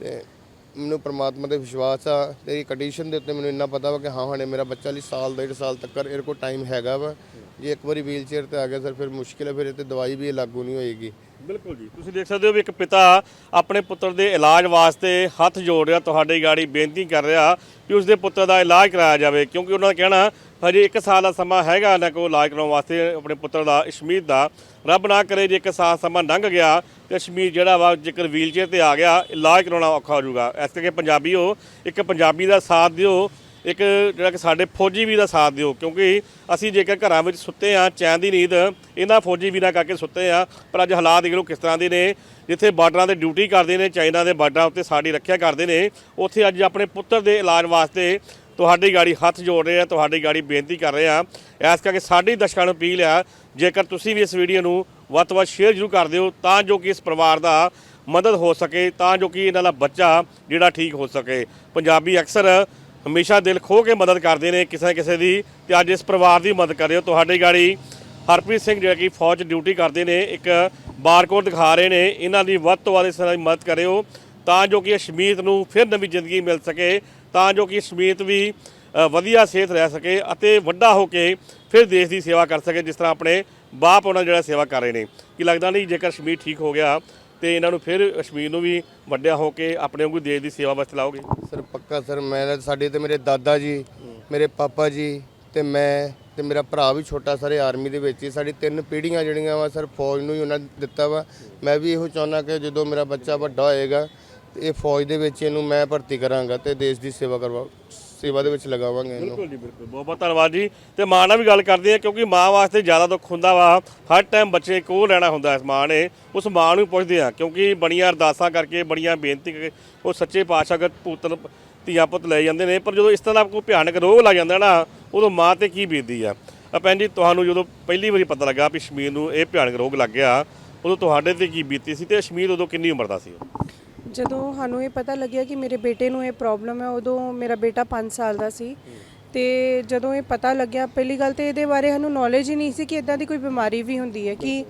ਤੇ ਮੈਨੂੰ ਪ੍ਰਮਾਤਮਾ ਤੇ ਵਿਸ਼ਵਾਸ ਆ, ਤੇਰੀ ਕੰਡੀਸ਼ਨ ਦੇ ਉੱਤੇ ਮੈਨੂੰ ਇੰਨਾ ਪਤਾ ਵਾ ਕਿ ਹਾਂ ਹਣੇ ਮੇਰਾ ਬੱਚਾ ਲਈ ਸਾਲ, ਡੇਢ ਸਾਲ ਤੱਕ ਇਹਦੇ ਕੋਲ ਟਾਈਮ ਹੈਗਾ ਵਾ। ਜੇ ਇੱਕ ਵਾਰੀ ਵੀਲ ਚੇਅਰ ਤੇ ਆ ਗਿਆ ਸਰ, ਫਿਰ ਮੁਸ਼ਕਿਲ ਹੈ ਫਿਰ ਇਹ ਤੇ ਦਵਾਈ ਵੀ ਇਹ ਲਾਗੂ ਨਹੀਂ ਹੋਏਗੀ। ਬਿਲਕੁਲ ਜੀ। ਤੁਸੀਂ ਦੇਖ ਸਕਦੇ ਹੋ ਵੀ ਇੱਕ ਪਿਤਾ ਆਪਣੇ ਪੁੱਤਰ ਦੇ ਇਲਾਜ ਵਾਸਤੇ ਹੱਥ ਜੋੜ ਰਿਹਾ, ਤੁਹਾਡੀ ਗਾੜੀ ਬੇਨਤੀ ਕਰ ਰਿਹਾ ਕਿ ਉਸ ਦੇ ਪੁੱਤਰ ਦਾ ਇਲਾਜ ਕਰਾਇਆ ਜਾਵੇ, ਕਿਉਂਕਿ ਉਹਨਾਂ ਦਾ ਕਹਿਣਾ ਹਜੇ 1 ਸਾਲ ਦਾ ਸਮਾਂ ਹੈਗਾ ਇਹਨਾਂ ਕੋਲ ਇਲਾਜ ਕਰਾਉਣ ਵਾਸਤੇ ਆਪਣੇ ਪੁੱਤਰ ਦਾ ਇਸ਼ਮੀਤ ਦਾ। ਰੱਬ ਨਾ ਕਰੇ ਜੇ ਇੱਕ ਸਾਲ ਸਮਾਂ ਲੰਘ ਗਿਆ ਤੇ ਇਸ਼ਮੀਤ ਜਿਹੜਾ ਵਾ ਜੇਕਰ ਵੀਲਚੇਅਰ ਤੇ ਆ ਗਿਆ, ਇਲਾਜ ਕਰਾਉਣਾ ਔਖਾ ਹੋ ਜਾਊਗਾ। ਇਸ ਕਰਕੇ ਪੰਜਾਬੀ ਹੋ, ਇੱਕ ਪੰਜਾਬੀ ਦਾ ਸਾਥ ਦਿਓ, ਇੱਕ ਜਿਹੜਾ ਕਿ ਸਾਡੇ ਫੌਜੀ ਵੀ ਦਾ ਸਾਥ ਦਿਓ। ਕਿਉਂਕਿ ਅਸੀਂ ਜੇਕਰ ਘਰਾਂ ਵਿੱਚ ਸੁੱਤੇ ਆ ਚੈਨ ਦੀ ਨੀਂਦ, ਇਹਨਾਂ ਫੌਜੀ ਵੀਰਾਂ ਕਰਕੇ ਸੁੱਤੇ ਆ ਪਰ ਅੱਜ ਹਾਲਾਤ ਦੇਖ ਲਓ ਕਿਸ ਤਰ੍ਹਾਂ ਦੇ ਨੇ। ਜਿੱਥੇ ਬਾਰਡਰਾਂ ਤੇ ਡਿਊਟੀ ਕਰਦੇ ਨੇ, ਚਾਈਨਾ ਦੇ ਬਾਰਡਰਾਂ ਉੱਤੇ ਸਾਡੀ ਰੱਖਿਆ ਕਰਦੇ ਨੇ, ਉੱਥੇ ਅੱਜ ਆਪਣੇ ਪੁੱਤਰ ਦੇ ਇਲਾਜ ਵਾਸਤੇ ਤੁਹਾਡੀ ਗਾੜੀ ਹੱਥ ਜੋੜ ਰਹੇ ਆ, ਤੁਹਾਡੀ ਗਾੜੀ ਬੇਨਤੀ ਕਰ ਰਹੇ ਆ। ਇਸ ਕਰਕੇ ਸਾਡੀ ਦਰਸ਼ਕਾਂ ਨੂੰ ਅਪੀਲ ਆ, ਜੇਕਰ ਤੁਸੀਂ ਵੀ ਇਸ ਵੀਡੀਓ ਨੂੰ ਵੱਧ ਤੋਂ ਵੱਧ ਸ਼ੇਅਰ ਜ਼ਰੂਰ ਕਰ ਦਿਓ, ਤਾਂ ਜੋ ਕਿ ਇਸ ਪਰਿਵਾਰ ਦਾ ਮਦਦ ਹੋ ਸਕੇ, ਤਾਂ ਜੋ ਕਿ ਇਹਨਾਂ ਦਾ ਬੱਚਾ ਜਿਹੜਾ ਠੀਕ ਹੋ ਸਕੇ। ਪੰਜਾਬੀ ਅਕਸਰ ਹਮੇਸ਼ਾ ਦਿਲ ਖੋ ਕੇ ਮਦਦ ਕਰਦੇ ਨੇ ਕਿਸੇ ਨਾ ਕਿਸੇ ਦੀ, ਤੇ ਅੱਜ ਇਸ ਪਰਿਵਾਰ ਦੀ ਮਦਦ ਕਰ ਰਹੇ ਹੋ। ਤੁਹਾਡੀ ਗਾੜੀ ਹਰਪ੍ਰੀਤ ਸਿੰਘ ਜਿਹੜਾ ਕਿ ਫੌਜ ਡਿਊਟੀ ਕਰਦੇ ਨੇ, ਇੱਕ ਬਾਰਕੋਡ ਦਿਖਾ ਰਹੇ ਨੇ, ਇਹਨਾਂ ਦੀ ਵੱਧ ਤੋਂ ਵੱਧ ਇਸ ਤਰ੍ਹਾਂ ਦੀ ਮਦਦ ਕਰਿਓ, ਤਾਂ ਜੋ ਕਿ ਅਸ਼ਮੀਤ ਨੂੰ ਫਿਰ ਨਵੀਂ ਜ਼ਿੰਦਗੀ ਮਿਲ ਸਕੇ। ਤਾਂ ਜੋ ਕਿ ਸਮੇਤ ਵੀ ਵਧੀਆ ਸਿਹਤ ਰਹਿ ਸਕੇ ਅਤੇ ਵੱਡਾ ਹੋ ਕੇ ਫਿਰ ਦੇਸ਼ ਦੀ ਸੇਵਾ ਕਰ ਸਕੇ, ਜਿਸ ਤਰ੍ਹਾਂ ਆਪਣੇ ਬਾਪ ਉਹਨਾਂ ਜਿਹੜਾ ਸੇਵਾ ਕਰ ਰਹੇ ਨੇ। ਕੀ ਲੱਗਦਾ ਨਹੀਂ, ਜੇਕਰ ਅਸ਼ਮੀਤ ਠੀਕ ਹੋ ਗਿਆ ਤੇ ਇਹਨਾਂ ਨੂੰ ਫਿਰ ਅਸ਼ਮੀਤ ਨੂੰ ਵੀ ਵੱਡਿਆ ਹੋ ਕੇ ਆਪਣੇ ਵਾਂਗੂ ਦੇਸ਼ ਦੀ ਸੇਵਾ ਵਾਸਤੇ ਲਾਓਗੇ? ਸਰ, ਪੱਕਾ ਸਰ, ਮੈਂ ਸਾਡੇ ਤੇ ਮੇਰੇ ਦਾਦਾ ਜੀ, ਮੇਰੇ ਪਾਪਾ ਜੀ ਤੇ ਮੈਂ ਤੇ ਮੇਰਾ ਭਰਾ ਵੀ ਛੋਟਾ ਸਾਰੇ ਆਰਮੀ ਦੇ ਵਿੱਚ ਹੀ। ਸਾਡੀ ਤਿੰਨ ਪੀੜ੍ਹੀਆਂ ਜਿਹੜੀਆਂ ਵਾ ਸਰ, ਫੌਜ ਨੂੰ ਹੀ ਉਹਨਾਂ ਨੇ ਦਿੱਤਾ ਵਾ। ਮੈਂ ਵੀ ਇਹੋ ਚਾਹੁੰਦਾ ਕਿ ਜਦੋਂ ਮੇਰਾ ਬੱਚਾ ਵੱਡਾ ਹੋਏਗਾ ਤੇ ਇਹ ਫੌਜ ਦੇ ਵਿੱਚ ਇਹਨੂੰ ਮੈਂ ਭਰਤੀ ਕਰਾਂਗਾ ਤੇ ਦੇਸ਼ ਦੀ ਸੇਵਾ ਕਰਵਾ ਸੇਵਾ ਦੇ ਵਿੱਚ ਲਗਾਵਾਂਗੇ ਇਹਨੂੰ। ਬਿਲਕੁਲ ਜੀ, ਬਿਲਕੁਲ। ਬਹੁਤ ਬਹੁਤ ਧੰਨਵਾਦ ਜੀ। ਤੇ ਮਾਂ ਨਾਲ ਵੀ ਗੱਲ ਕਰਦੇ ਆ, ਕਿਉਂਕਿ ਮਾਂ ਵਾਸਤੇ ਜ਼ਿਆਦਾ ਦੁੱਖ ਹੁੰਦਾ ਵਾ। ਹਰ ਟਾਈਮ ਬੱਚੇ ਕੋਲ ਰਹਿਣਾ ਹੁੰਦਾ ਇਸ ਮਾਂ ਨੇ। ਉਸ ਮਾਂ ਨੂੰ ਪੁੱਛਦੇ ਆ, ਕਿਉਂਕਿ ਬੜੀਆਂ ਅਰਦਾਸਾਂ ਕਰਕੇ, ਬੜੀਆਂ ਬੇਨਤੀ ਕਰਕੇ ਉਹ ਸੱਚੇ ਪਾਤਸ਼ਾਹ ਅਗਰ ਪੁੱਤਰ ਧੀਆਂ ਪੁੱਤ ਲੈ ਜਾਂਦੇ ਨੇ, ਪਰ ਜਦੋਂ ਇਸ ਤਰ੍ਹਾਂ ਦਾ ਕੋਈ ਭਿਆਨਕ ਰੋਗ ਲੱਗ ਜਾਂਦਾ ਨਾ, ਉਦੋਂ ਮਾਂ ਤੇ ਕੀ ਬੀਤਦੀ ਆ? ਆ ਭੈਣ ਜੀ, ਤੁਹਾਨੂੰ ਜਦੋਂ ਪਹਿਲੀ ਵਾਰੀ ਪਤਾ ਲੱਗਾ ਵੀ ਸ਼ਮੀਰ ਨੂੰ ਇਹ ਭਿਆਨਕ ਰੋਗ ਲੱਗ ਗਿਆ, ਉਦੋਂ ਤੁਹਾਡੇ ਤੇ ਕੀ ਬੀਤੀ ਸੀ ਤੇ ਸ਼ਮੀਰ ਉਦੋਂ ਕਿੰਨੀ ਉਮਰ ਦਾ ਸੀ? ਜਦੋਂ ਸਾਨੂੰ ਇਹ ਪਤਾ ਲੱਗਿਆ ਕਿ ਮੇਰੇ ਬੇਟੇ ਨੂੰ ਇਹ ਪ੍ਰੋਬਲਮ ਹੈ, ਉਦੋਂ ਮੇਰਾ ਬੇਟਾ 5 ਸਾਲ ਦਾ ਸੀ। ਤੇ ਜਦੋਂ ਇਹ ਪਤਾ ਲੱਗਿਆ, ਪਹਿਲੀ ਗੱਲ ਤੇ ਇਹਦੇ ਬਾਰੇ ਸਾਨੂੰ ਨੌਲੇਜ ਹੀ ਨਹੀਂ ਸੀ ਕਿ ਇਦਾਂ ਦੀ ਕੋਈ ਬਿਮਾਰੀ ਵੀ ਹੁੰਦੀ ਹੈ ਕਿ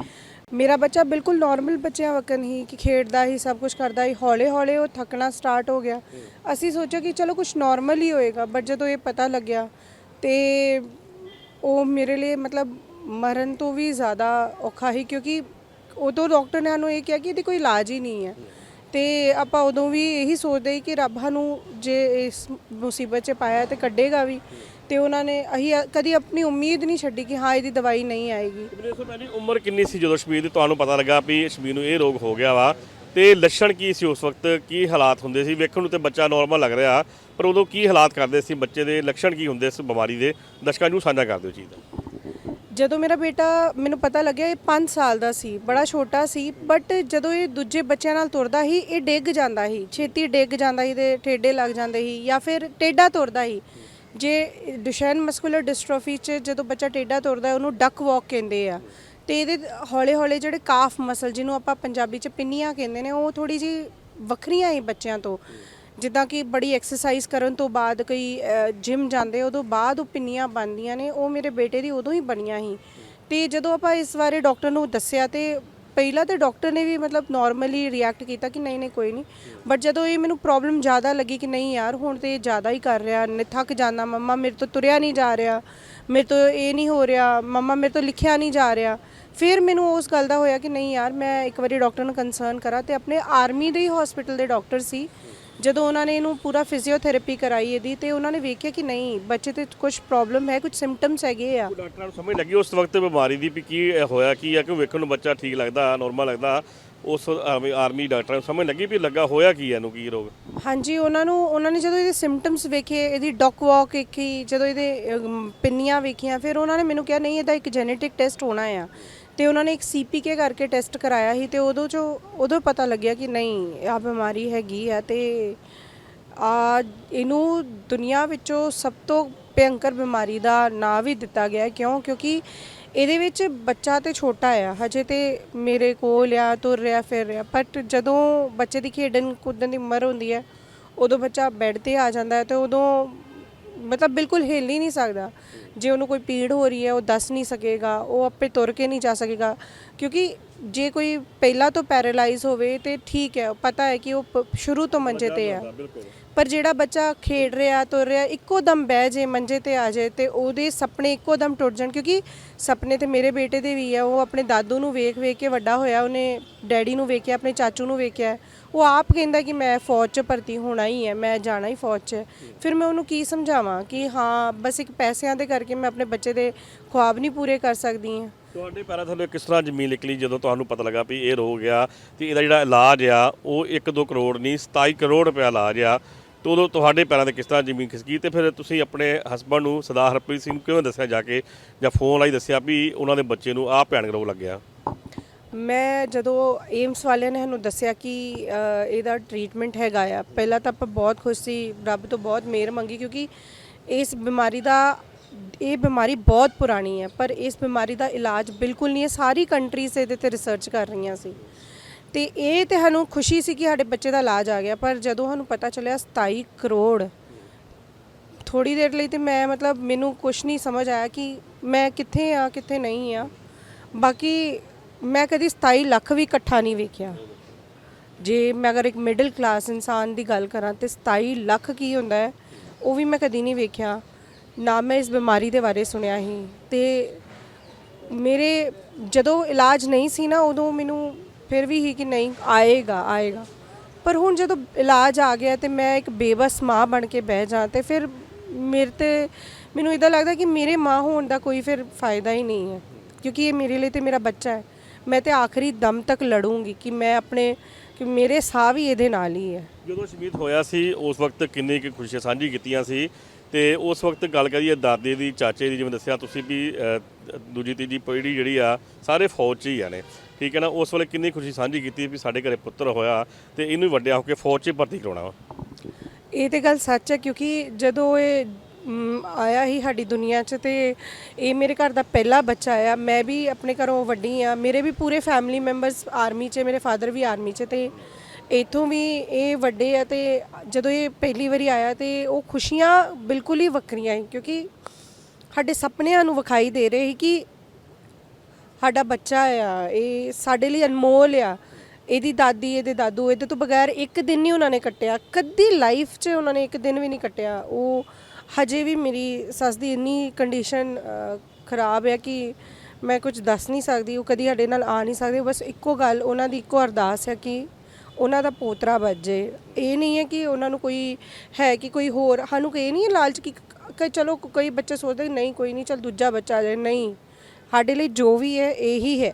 ਮੇਰਾ ਬੱਚਾ ਬਿਲਕੁਲ ਨਾਰਮਲ ਬੱਚਿਆਂ ਵਕਨ ਹੀ, ਕਿ ਖੇਡਦਾ ਹੀ, ਸਭ ਕੁਝ ਕਰਦਾ ਹੀ ਹੌਲੇ ਹੌਲੇ ਉਹ ਥੱਕਣਾ ਸਟਾਰਟ ਹੋ ਗਿਆ। ਅਸੀਂ ਸੋਚਿਆ ਕਿ ਚਲੋ ਕੁਝ ਨਾਰਮਲ ਹੀ ਹੋਏਗਾ ਬਟ ਜਦੋਂ ਇਹ ਪਤਾ ਲੱਗਿਆ ਤੇ ਉਹ ਮੇਰੇ ਲਈ ਮਤਲਬ ਮਰਨ ਤੋਂ ਵੀ ਜ਼ਿਆਦਾ ਔਖਾ ਹੀ, ਕਿਉਂਕਿ ਉਦੋਂ ਡਾਕਟਰ ਨੇ ਸਾਨੂੰ ਇਹ ਕਿਹਾ ਕਿ ਇਹਦੀ ਕੋਈ ਇਲਾਜ ਹੀ ਨਹੀਂ ਹੈ। ਤੇ ਆਪਾਂ ਉਦੋਂ ਵੀ ਇਹੀ ਸੋਚਦੇ ਸੀ ਕਿ ਰੱਬ ਸਾਨੂੰ ਜੇ ਇਸ ਮੁਸੀਬਤ 'ਚ ਪਾਇਆ ਤੇ ਕੱਢੇਗਾ ਵੀ। ਤੇ ਉਹਨਾਂ ਨੇ ਅਸੀਂ ਕਦੀ ਆਪਣੀ ਉਮੀਦ ਨਹੀਂ ਛੱਡੀ ਕਿ ਹਾਂ, ਇਹਦੀ ਦਵਾਈ ਨਹੀਂ ਆਏਗੀ। ਮੇਰੇ ਤੋਂ ਪਹਿਲੀ ਉਮਰ ਕਿੰਨੀ ਸੀ ਜਦੋਂ ਸ਼ਬੀਰ ਦੀ ਤੁਹਾਨੂੰ ਪਤਾ ਲੱਗਾ ਵੀ ਸ਼ਮੀਰ ਨੂੰ ਇਹ ਰੋਗ ਹੋ ਗਿਆ ਵਾ? ਤੇ ਲੱਛਣ ਕੀ ਸੀ ਉਸ ਵਕਤ? ਕੀ ਹਾਲਾਤ ਹੁੰਦੇ ਸੀ? ਵੇਖਣ ਨੂੰ ਤੇ ਬੱਚਾ ਨਾਰਮਲ ਲੱਗ ਰਿਹਾ। ਪਰ ਉਦੋਂ ਕੀ ਹਾਲਾਤ ਕਰਦੇ ਸੀ ਬੱਚੇ ਦੇ? ਲੱਛਣ ਕੀ ਹੁੰਦੇ ਇਸ ਬਿਮਾਰੀ ਦੇ? ਦਰਸ਼ਕਾਂ ਨੂੰ ਸਾਂਝਾ ਕਰ ਦਿਓ ਚੀਜ਼ ਦਾ ਜਦੋਂ ਮੇਰਾ ਬੇਟਾ ਮੈਨੂੰ ਪਤਾ ਲੱਗਿਆ ਇਹ 5 ਸਾਲ ਦਾ ਸੀ, ਬੜਾ ਛੋਟਾ ਸੀ ਬਟ ਜਦੋਂ ਇਹ ਦੂਜੇ ਬੱਚਿਆਂ ਨਾਲ ਤੁਰਦਾ ਸੀ, ਇਹ ਡਿੱਗ ਜਾਂਦਾ ਸੀ, ਛੇਤੀ ਡਿੱਗ ਜਾਂਦਾ ਸੀ ਤੇ ਠੇਡੇ ਲੱਗ ਜਾਂਦੇ ਸੀ ਜਾਂ ਫਿਰ ਟੇਡਾ ਤੁਰਦਾ ਸੀ। ਜੇ ਡੁਸ਼ੈਨ ਮਸਕੂਲਰ ਡਿਸਟ੍ਰੋਫੀ ਚ ਜਦੋਂ ਬੱਚਾ ਟੇਡਾ ਤੁਰਦਾ ਉਹਨੂੰ ਡੱਕ ਵਾਕ ਕਹਿੰਦੇ ਆ। ਤੇ ਇਹਦੇ ਹੌਲੇ ਹੌਲੇ ਜਿਹੜੇ ਕਾਫ ਮਸਲ ਜਿਹਨੂੰ ਆਪਾਂ ਪੰਜਾਬੀ ਚ ਪਿੰਨੀਆਂ ਕਹਿੰਦੇ ਨੇ, ਉਹ ਥੋੜੀ ਜੀ ਵੱਖਰੀਆਂ ਹੀ ਬੱਚਿਆਂ ਤੋਂ। ਜਿੱਦਾਂ ਕਿ ਬੜੀ ਐਕਸਰਸਾਈਜ਼ ਕਰਨ ਤੋਂ ਬਾਅਦ ਕਈ ਜਿਮ ਜਾਂਦੇ, ਉਦੋਂ ਬਾਅਦ ਉਹ ਪਿੰਨੀਆਂ ਬਣਦੀਆਂ ਨੇ, ਉਹ ਮੇਰੇ ਬੇਟੇ ਦੀ ਉਦੋਂ ਹੀ ਬਣੀਆਂ ਸੀ। ਤੇ ਜਦੋਂ ਆਪਾਂ ਇਸ ਬਾਰੇ ਡਾਕਟਰ ਨੂੰ ਦੱਸਿਆ ਤੇ ਪਹਿਲਾਂ ਤਾਂ ਡਾਕਟਰ ਨੇ ਵੀ ਮਤਲਬ ਨਾਰਮਲੀ ਰਿਐਕਟ ਕੀਤਾ ਕਿ ਨਹੀਂ ਨਹੀਂ, ਕੋਈ ਨਹੀਂ। ਬਟ ਜਦੋਂ ਇਹ ਮੈਨੂੰ ਪ੍ਰੋਬਲਮ ਜ਼ਿਆਦਾ ਲੱਗੀ ਕਿ ਨਹੀਂ ਯਾਰ, ਹੁਣ ਤੇ ਇਹ ਜ਼ਿਆਦਾ ਹੀ ਕਰ ਰਿਹਾ ਨ- ਥੱਕ ਜਾਂਦਾ, ਮੰਮਾ ਮੇਰੇ ਤੋਂ ਤੁਰਿਆ ਨਹੀਂ ਜਾ ਰਿਹਾ, ਮੇਰੇ ਤੋਂ ਇਹ ਨਹੀਂ ਹੋ ਰਿਹਾ, ਮੰਮਾ ਮੇਰੇ ਤੋਂ ਲਿਖਿਆ ਨਹੀਂ ਜਾ ਰਿਹਾ। ਫਿਰ ਮੈਨੂੰ ਉਸ ਗੱਲ ਦਾ ਹੋਇਆ ਕਿ ਨਹੀਂ ਯਾਰ, ਮੈਂ ਇੱਕ ਵਾਰੀ ਡਾਕਟਰ ਨੂੰ ਕੰਸਰਨ ਕਰਾਂ ਤੇ ਆਪਣੇ ਆਰਮੀ ਦੇ ਹੀ ਹਸਪੀਟਲ ਦੇ ਡਾਕਟਰ ਸੀ। ਜਦੋਂ ਉਹਨਾਂ ਨੇ ਇਹਨੂੰ ਪੂਰਾ ਫਿਜ਼ੀਓਥੈਰੇਪੀ ਕਰਾਈ ਇਹਦੀ ਤੇ ਉਹਨਾਂ ਨੇ ਵੇਖਿਆ ਕਿ ਨਹੀਂ ਬੱਚੇ ਤੇ ਕੁਝ ਪ੍ਰੋਬਲਮ ਹੈ ਕੁਝ ਸਿੰਪਟਮਸ ਹੈਗੇ ਆ। ਡਾਕਟਰਾਂ ਨੂੰ ਸਮਝ ਲੱਗੀ ਉਸ ਵਕਤ ਬਿਮਾਰੀ ਦੀ ਵੀ ਕੀ ਹੋਇਆ ਕੀ ਆ ਕਿ ਵੇਖਣ ਨੂੰ ਬੱਚਾ ਠੀਕ ਲੱਗਦਾ ਨਾਰਮਲ ਲੱਗਦਾ? ਉਸ ਆਰਮੀ ਡਾਕਟਰਾਂ ਨੂੰ ਸਮਝ ਲੱਗੀ ਵੀ ਲੱਗਾ ਹੋਇਆ ਕੀ ਹੈ ਇਹਨੂੰ ਕੀ ਰੋਗ? ਹਾਂਜੀ ਉਹਨਾਂ ਨੂੰ ਉਹਨਾਂ ਨੇ ਜਦੋਂ ਇਹਦੇ ਸਿੰਪਟਮਸ ਵੇਖੇ ਇਹਦੀ ਡੌਕ ਵਾਕ ਵੇਖੀ ਜਦੋਂ ਇਹਦੇ ਪਿੰਨੀਆਂ ਵੇਖੀਆਂ ਫਿਰ ਉਹਨਾਂ ਨੇ ਮੈਨੂੰ ਕਿਹਾ ਨਹੀਂ ਇਹਦਾ ਇੱਕ ਜੈਨੇਟਿਕ ਟੈਸਟ ਹੋਣਾ ਆ। ਤੇ ਉਹਨਾਂ ਨੇ ਇੱਕ ਸੀਪੀਕੇ ਕਰਕੇ ਟੈਸਟ ਕਰਾਇਆ ਸੀ ਤੇ ਉਦੋਂ ਚੋਂ ਉਦੋਂ ਪਤਾ ਲੱਗਿਆ ਕਿ ਨਹੀਂ ਆ ਬਿਮਾਰੀ ਹੈਗੀ ਆ ਤੇ ਆ ਇਹਨੂੰ ਦੁਨੀਆ ਵਿੱਚੋਂ ਸਭ ਤੋਂ ਭਿਅੰਕਰ ਬਿਮਾਰੀ ਦਾ ਨਾਂ ਵੀ ਦਿੱਤਾ ਗਿਆ ਕਿਉਂ? ਕਿਉਂਕਿ ਇਹਦੇ ਵਿੱਚ ਬੱਚਾ ਤੇ ਛੋਟਾ ਆ, ਹਜੇ ਤੇ ਮੇਰੇ ਕੋਲ ਆ, ਤੁਰ ਰਿਹਾ, ਫਿਰ ਰਿਹਾ। ਬਟ ਜਦੋਂ ਬੱਚੇ ਦੀ ਖੇਡਣ ਕੁੱਦਣ ਦੀ ਉਮਰ ਹੁੰਦੀ ਹੈ, ਉਦੋਂ ਬੱਚਾ ਬੈੱਡ ਤੇ ਆ ਜਾਂਦਾ ਹੈ ਤੇ ਉਦੋਂ ਮਤਲਬ ਬਿਲਕੁਲ ਹਿੱਲ ਹੀ ਨਹੀਂ ਸਕਦਾ। ਜੇ ਉਹਨੂੰ ਕੋਈ ਪੀੜ ਹੋ ਰਹੀ ਹੈ ਉਹ ਦੱਸ ਨਹੀਂ ਸਕੇਗਾ ਉਹ ਆਪੇ ਤੁਰ ਕੇ ਨਹੀਂ ਜਾ ਸਕੇਗਾ। ਕਿਉਂਕਿ ਜੇ ਕੋਈ ਪਹਿਲਾਂ ਤੋਂ ਪੈਰਾਲਾਈਜ਼ ਹੋਵੇ ਤੇ ਠੀਕ ਹੈ ਪਤਾ ਹੈ ਕਿ ਉਹ ਪ- ਸ਼ੁਰੂ ਤੋਂ ਮੰਜੇ ਤੇ ਹੈ। ਬਿਲਕੁਲ। ਪਰ ਜਿਹੜਾ ਬੱਚਾ ਖੇਡ ਰਿਹਾ ਤੁਰ ਰਿਹਾ ਇੱਕੋ ਦਮ ਬਹਿ ਜੇ ਮੰਜੇ ਤੇ ਆ ਜਾਏ ਤੇ ਉਹਦੇ ਸੁਪਨੇ ਇੱਕੋ ਦਮ ਟੁੱਟ ਜਾਣ। ਕਿਉਂਕਿ ਸੁਪਨੇ ਤੇ ਮੇਰੇ ਬੇਟੇ ਦੇ ਵੀ ਆ ਉਹ ਆਪਣੇ ਦਾਦੂ ਨੂੰ ਵੇਖ ਵੇਖ ਕੇ ਵੱਡਾ ਹੋਇਆ ਉਹਨੇ ਡੈਡੀ ਨੂੰ ਵੇਖਿਆ ਆਪਣੇ ਚਾਚੂ ਨੂੰ ਵੇਖਿਆ। ਉਹ ਆਪ ਕਹਿੰਦਾ ਕਿ ਮੈਂ ਫੌਜ 'ਚ ਭਰਤੀ ਹੋਣਾ ਹੀ ਹੈ, ਮੈਂ ਜਾਣਾ ਹੀ ਫੌਜ 'ਚ। ਫਿਰ ਮੈਂ ਉਹਨੂੰ ਕੀ ਸਮਝਾਵਾਂ ਕਿ ਹਾਂ, ਬਸ ਇੱਕ ਪੈਸਿਆਂ ਦੇ ਕਰਕੇ ਮੈਂ ਆਪਣੇ ਬੱਚੇ ਦੇ ਖੁਆਬ ਨਹੀਂ ਪੂਰੇ ਕਰ ਸਕਦੀ ਹਾਂ। ਤੁਹਾਡੇ ਪੈਰਾਂ ਥੱਲੇ ਕਿਸ ਤਰ੍ਹਾਂ ਜ਼ਮੀਨ ਨਿਕਲੀ ਜਦੋਂ ਤੁਹਾਨੂੰ ਪਤਾ ਲੱਗਾ ਵੀ ਇਹ ਰੋ ਗਿਆ ਤੇ ਇਹਦਾ ਜਿਹੜਾ ਇਲਾਜ ਆ, ਉਹ 1-2 ਕਰੋੜ ਨਹੀਂ 27 ਕਰੋੜ ਰੁਪਏ ਇਲਾਜ ਆ। ਤੇ ਉਦੋਂ ਤੁਹਾਡੇ ਪੈਰਾਂ ਤੇ ਕਿਸ ਤਰ੍ਹਾਂ ਜ਼ਮੀਨ ਖਿਸਕੀ ਤੇ ਫਿਰ ਤੁਸੀਂ ਆਪਣੇ ਹਸਬੰਡ ਨੂੰ ਸਰਦਾਰ ਹਰਪ੍ਰੀਤ ਸਿੰਘ ਨੂੰ ਕਿਵੇਂ ਦੱਸਿਆ ਜਾ ਕੇ ਜਾਂ ਫੋਨ ਲਾਈ ਦੱਸਿਆ ਵੀ ਉਹਨਾਂ ਦੇ ਬੱਚੇ ਨੂੰ ਆਹ ਭਿਆਨਕ ਰੋਗ ਲੱਗਿਆ? ਮੈਂ ਜਦੋਂ ਏਮਸ ਵਾਲਿਆਂ ਨੇ ਸਾਨੂੰ ਦੱਸਿਆ ਕਿ ਇਹਦਾ ਟ੍ਰੀਟਮੈਂਟ ਹੈਗਾ ਆ, ਪਹਿਲਾਂ ਤਾਂ ਆਪਾਂ ਬਹੁਤ ਖੁਸ਼ ਸੀ, ਰੱਬ ਤੋਂ ਬਹੁਤ ਮਿਹਰ ਮੰਗੀ ਕਿਉਂਕਿ ਇਸ ਬਿਮਾਰੀ ਦਾ, ਇਹ ਬਿਮਾਰੀ ਬਹੁਤ ਪੁਰਾਣੀ ਹੈ, ਪਰ ਇਸ ਬਿਮਾਰੀ ਦਾ ਇਲਾਜ ਬਿਲਕੁਲ ਨਹੀਂ ਹੈ, ਸਾਰੀ ਕੰਟਰੀਜ਼ ਇਹਦੇ ਤੇ ਰਿਸਰਚ ਕਰ ਰਹੀਆਂ ਸੀ। ਤੇ ਇਹ ਤੇ ਸਾਨੂੰ ਖੁਸ਼ੀ ਸੀ ਕਿ ਸਾਡੇ ਬੱਚੇ ਦਾ ਇਲਾਜ ਆ ਗਿਆ, ਪਰ ਜਦੋਂ ਸਾਨੂੰ ਪਤਾ ਚੱਲਿਆ 27 ਕਰੋੜ ਥੋੜੀ ਦੇਰ ਲਈ ਤੇ ਮੈਂ ਮਤਲਬ ਮੈਨੂੰ ਕੁਝ ਨਹੀਂ ਸਮਝ ਆਇਆ ਕਿ ਮੈਂ ਕਿੱਥੇ ਆ, ਕਿੱਥੇ ਨਹੀਂ ਆ। ਬਾਕੀ ਮੈਂ ਕਦੀ 27 ਲੱਖ ਵੀ ਇਕੱਠਾ ਨਹੀਂ ਵੇਖਿਆ। ਜੇ ਮੈਂ ਅਗਰ ਇੱਕ ਮਿਡਲ ਕਲਾਸ ਇਨਸਾਨ ਦੀ ਗੱਲ ਕਰਾਂ ਤੇ 27 ਲੱਖ ਕੀ ਹੁੰਦਾ ਹੈ, ਉਹ ਵੀ ਮੈਂ ਕਦੀ ਨਹੀਂ ਵੇਖਿਆ। ਨਾ ਮੈਂ ਇਸ ਬਿਮਾਰੀ ਦੇ ਬਾਰੇ ਸੁਣਿਆ ਹੀ। ਤੇ ਮੇਰੇ ਜਦੋਂ ਇਲਾਜ ਨਹੀਂ ਸੀ ਨਾ, ਉਦੋਂ ਮੈਨੂੰ ਫਿਰ ਵੀ ਹੀ ਕਿ ਨਹੀਂ, ਆਏਗਾ ਆਏਗਾ। ਪਰ ਹੁਣ ਜਦੋਂ ਇਲਾਜ ਆ ਗਿਆ ਤੇ ਮੈਂ ਇੱਕ ਬੇਬਸ ਮਾਂ ਬਣ ਕੇ ਬਹਿ ਜਾ ਤੇ ਫਿਰ ਮੇਰੇ ਤੇ ਮੈਨੂੰ ਇਦਾਂ ਲੱਗਦਾ ਕਿ ਮੇਰੇ ਮਾਂ ਹੋਣ ਦਾ ਕੋਈ ਫਿਰ ਫਾਇਦਾ ਹੀ ਨਹੀਂ ਹੈ। ਕਿਉਂਕਿ ਇਹ ਮੇਰੇ ਲਈ ਤੇ ਮੇਰਾ ਬੱਚਾ ਹੈ। ਮੈਂ ਤੇ ਆਖਰੀ ਦਮ ਤੱਕ ਲੜੂੰਗੀ ਕਿ ਮੈਂ ਆਪਣੇ ਕਿ ਮੇਰੇ ਸਾਹ ਵੀ ਇਹਦੇ ਨਾਲ ਹੀ ਹੈ। ਜਦੋਂ ਸ਼ਮੀਤ ਹੋਇਆ ਸੀ ਉਸ ਵਕਤ ਕਿੰਨੀ ਕੁ ਖੁਸ਼ੀਆਂ ਸਾਂਝੀ ਕੀਤੀਆਂ ਸੀ ਤੇ ਉਸ ਵਕਤ ਗੱਲ ਕਰੀਏ ਦਾਦੇ ਦੀ ਚਾਚੇ ਦੀ ਜਿਵੇਂ ਦੱਸਿਆ ਤੁਸੀਂ ਵੀ ਅ, ਦੂਜੀ ਤੀਜੀ ਪੀੜ੍ਹੀ ਜਿਹੜੀ ਆ ਸਾਰੇ ਫੌਜ 'ਚ ਹੀ ਆ ਨੇ। ਠੀਕ ਹੈ ਨਾ ਉਸ ਵੇਲੇ ਕਿੰਨੀ ਖੁਸ਼ੀ ਸਾਂਝੀ ਕੀਤੀ ਵੀ ਸਾਡੇ ਘਰੇ ਪੁੱਤਰ ਹੋਇਆ ਤੇ ਇਹਨੂੰ ਵੱਡਿਆ ਹੋ ਕੇ ਫੌਜ 'ਚ ਭਰਤੀ ਕਰਾਉਣਾ ਵਾ। ਇਹ ਤੇ ਗੱਲ ਸੱਚ ਹੈ ਕਿਉਂਕਿ ਜਦੋਂ ਇਹ ਮ, ਆਇਆ ਹੀ ਸਾਡੀ ਦੁਨੀਆ 'ਚ ਤੇ ਇਹ ਮੇਰੇ ਘਰ ਦਾ ਪਹਿਲਾ ਬੱਚਾ ਆ। ਮੈਂ ਵੀ ਆਪਣੇ ਘਰੋਂ ਵੱਡੀ ਆ। ਮੇਰੇ ਵੀ ਪੂਰੇ ਫੈਮਿਲੀ ਮੈਂਬਰਸ ਆਰਮੀ 'ਚ ਮੇਰੇ ਫਾਦਰ ਵੀ ਆਰਮੀ 'ਚ ਤੇ ਇਥੋਂ ਵੀ ਇਹ ਵੱਡੇ ਆ ਤੇ ਜਦੋਂ ਇਹ ਪਹਿਲੀ ਵਾਰੀ ਆਇਆ ਤੇ ਉਹ ਖੁਸ਼ੀਆਂ ਬਿਲਕੁਲ ਹੀ ਵੱਖਰੀਆਂ ਸੀ ਕਿਉਂਕਿ ਸਾਡੇ ਸੁਪਨਿਆਂ ਨੂੰ ਵਿਖਾਈ ਦੇ ਰਹੇ ਸੀ ਕਿ ਸਾਡਾ ਬੱਚਾ ਆ ਇਹ ਸਾਡੇ ਲਈ ਅਨਮੋਲ ਆ। ਇਹਦੀ ਦਾਦੀ ਇਹਦੇ ਦਾਦੂ ਇਹਦੇ ਤੋਂ ਬਗੈਰ ਇੱਕ ਦਿਨ ਨਹੀਂ ਉਹਨਾਂ ਨੇ ਕੱਟਿਆ। ਕਦੀ ਲਾਈਫ 'ਚ ਉਹਨਾਂ ਨੇ ਇੱਕ ਦਿਨ ਵੀ ਨਹੀਂ ਕੱਟਿਆ। ਉਹ ਹਜੇ ਵੀ ਮੇਰੀ ਸੱਸ ਦੀ ਇੰਨੀ ਕੰਡੀਸ਼ਨ ਖਰਾਬ ਹੈ ਕਿ ਮੈਂ ਕੁਝ ਦੱਸ ਨਹੀਂ ਸਕਦੀ, ਉਹ ਕਦੀ ਸਾਡੇ ਨਾਲ ਆ ਨਹੀਂ ਸਕਦੇ। ਬਸ ਇੱਕੋ ਗੱਲ, ਉਹਨਾਂ ਦੀ ਇੱਕੋ ਅਰਦਾਸ ਹੈ ਕਿ ਉਹਨਾਂ ਦਾ ਪੋਤਰਾ ਬੱਜੇ ਇਹ ਨਹੀਂ ਹੈ ਕਿ ਉਹਨਾਂ ਨੂੰ ਕੋਈ ਹੈ ਕਿ ਕੋਈ ਹੋਰ। ਸਾਨੂੰ ਇਹ ਨਹੀਂ ਹੈ ਲਾਲਚ ਕਿ ਕਿ ਚਲੋ ਕਈ ਬੱਚੇ ਸੋਚਦੇ ਨਹੀਂ, ਕੋਈ ਨਹੀਂ, ਚਲ ਦੂਜਾ ਬੱਚਾ ਆ ਜਾਏ। ਨਹੀਂ, ਸਾਡੇ ਲਈ ਜੋ ਵੀ ਹੈ, ਇਹੀ ਹੈ।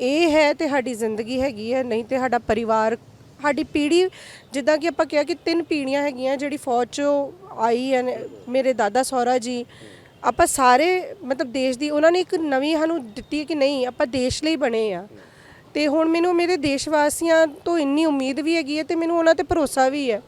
ਇਹ ਹੈ ਤੇ ਸਾਡੀ ਜ਼ਿੰਦਗੀ ਹੈਗੀ ਹੈ, ਨਹੀਂ ਤੇ ਸਾਡਾ ਪਰਿਵਾਰ ਸਾਡੀ ਪੀੜ੍ਹੀ, ਜਿੱਦਾਂ ਕਿ ਆਪਾਂ ਕਿਹਾ ਕਿ ਤਿੰਨ ਪੀੜ੍ਹੀਆਂ ਹੈਗੀਆਂ ਜਿਹੜੀ ਫੌਜ 'ਚੋਂ ਆਈ ਹੈ ਮੇਰੇ ਦਾਦਾ ਸਹੁਰਾ ਜੀ, ਆਪਾਂ ਸਾਰੇ ਮਤਲਬ ਦੇਸ਼ ਦੀ, ਉਹਨਾਂ ਨੇ ਇੱਕ ਨਵੀਂ ਸਾਨੂੰ ਦਿੱਤੀ ਕਿ ਨਹੀਂ, ਆਪਾਂ ਦੇਸ਼ ਲਈ ਬਣੇ ਆ। ਤੇ ਹੁਣ ਮੈਨੂੰ ਮੇਰੇ ਦੇਸ਼ ਵਾਸੀਆਂ ਤੋਂ ਇੰਨੀ ਉਮੀਦ ਵੀ ਹੈਗੀ ਹੈ ਤੇ ਮੈਨੂੰ ਉਹਨਾਂ ਤੇ ਭਰੋਸਾ ਵੀ ਹੈ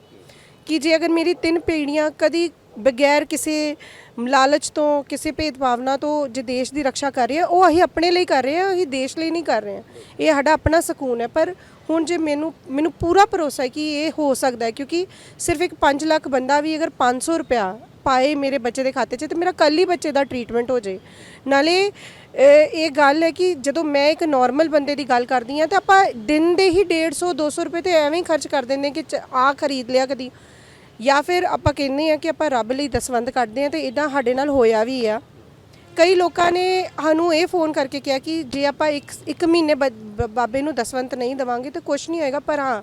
ਕਿ ਜੇ ਅਗਰ ਮੇਰੀ ਤਿੰਨ ਪੀੜ੍ਹੀਆਂ ਕਦੀ ਬਗੈਰ ਕਿਸੇ ਲਾਲਚ ਤੋਂ, ਕਿਸੇ ਭੇਦਭਾਵਨਾ ਤੋਂ ਜੇ ਦੇਸ਼ ਦੀ ਰੱਖਿਆ ਕਰ ਰਹੇ ਆ, ਉਹ ਅਸੀਂ ਆਪਣੇ ਲਈ ਕਰ ਰਹੇ ਹਾਂ ਅਸੀਂ ਦੇਸ਼ ਲਈ ਨਹੀਂ ਕਰ ਰਹੇ ਹਾਂ ਇਹ ਸਾਡਾ ਆਪਣਾ ਸਕੂਨ ਹੈ, ਪਰ ਹੁਣ ਜੇ ਮੈਨੂੰ ਮੈਨੂੰ ਪੂਰਾ ਭਰੋਸਾ ਹੈ ਕਿ ਇਹ ਹੋ ਸਕਦਾ ਹੈ, ਕਿਉਂਕਿ ਸਿਰਫ ਇੱਕ 5 ਲੱਖ ਬੰਦਾ ਵੀ ਅਗਰ 500 ਰੁਪਇਆ ਪਾਏ ਮੇਰੇ ਬੱਚੇ ਦੇ ਖਾਤੇ 'ਚ, ਤੇ ਮੇਰਾ ਕੱਲ ਹੀ ਬੱਚੇ ਦਾ ਟ੍ਰੀਟਮੈਂਟ ਹੋ ਜਾਏ। ਨਾਲੇ ਇਹ ਗੱਲ ਹੈ ਕਿ ਜਦੋਂ ਮੈਂ ਇੱਕ ਨਾਰਮਲ ਬੰਦੇ ਦੀ ਗੱਲ ਕਰਦੀ ਹਾਂ, ਤਾਂ ਆਪਾਂ ਦਿਨ ਦੇ ਹੀ 150 200 ਰੁਪਏ ਤੇ ਐਵੇਂ ਹੀ ਖਰਚ ਕਰ ਦਿੰਦੇ ਕਿ ਆ ਖਰੀਦ ਲਿਆ ਕਦੀ। ਜਾਂ ਫਿਰ ਆਪਾਂ ਕਹਿੰਦੇ ਆ ਕਿ ਆਪਾਂ ਰੱਬ ਲਈ ਦਸਵੰਦ ਕੱਢਦੇ ਆ ਤੇ ਇਦਾਂ ਸਾਡੇ ਨਾਲ ਹੋਇਆ ਵੀ ਆ। ਕਈ ਲੋਕਾਂ ਨੇ ਸਾਨੂੰ ਇਹ ਫੋਨ ਕਰਕੇ ਕਿਹਾ ਕਿ ਜੇ ਆਪਾਂ ਇੱਕ ਇੱਕ ਮਹੀਨੇ ਬ- ਬ- ਬਾਬੇ ਨੂੰ ਦਸਵੰਤ ਨਹੀਂ ਦਵਾਂਗੇ ਤਾਂ ਕੁਝ ਨਹੀਂ ਹੋਏਗਾ, ਪਰ ਹਾਂ,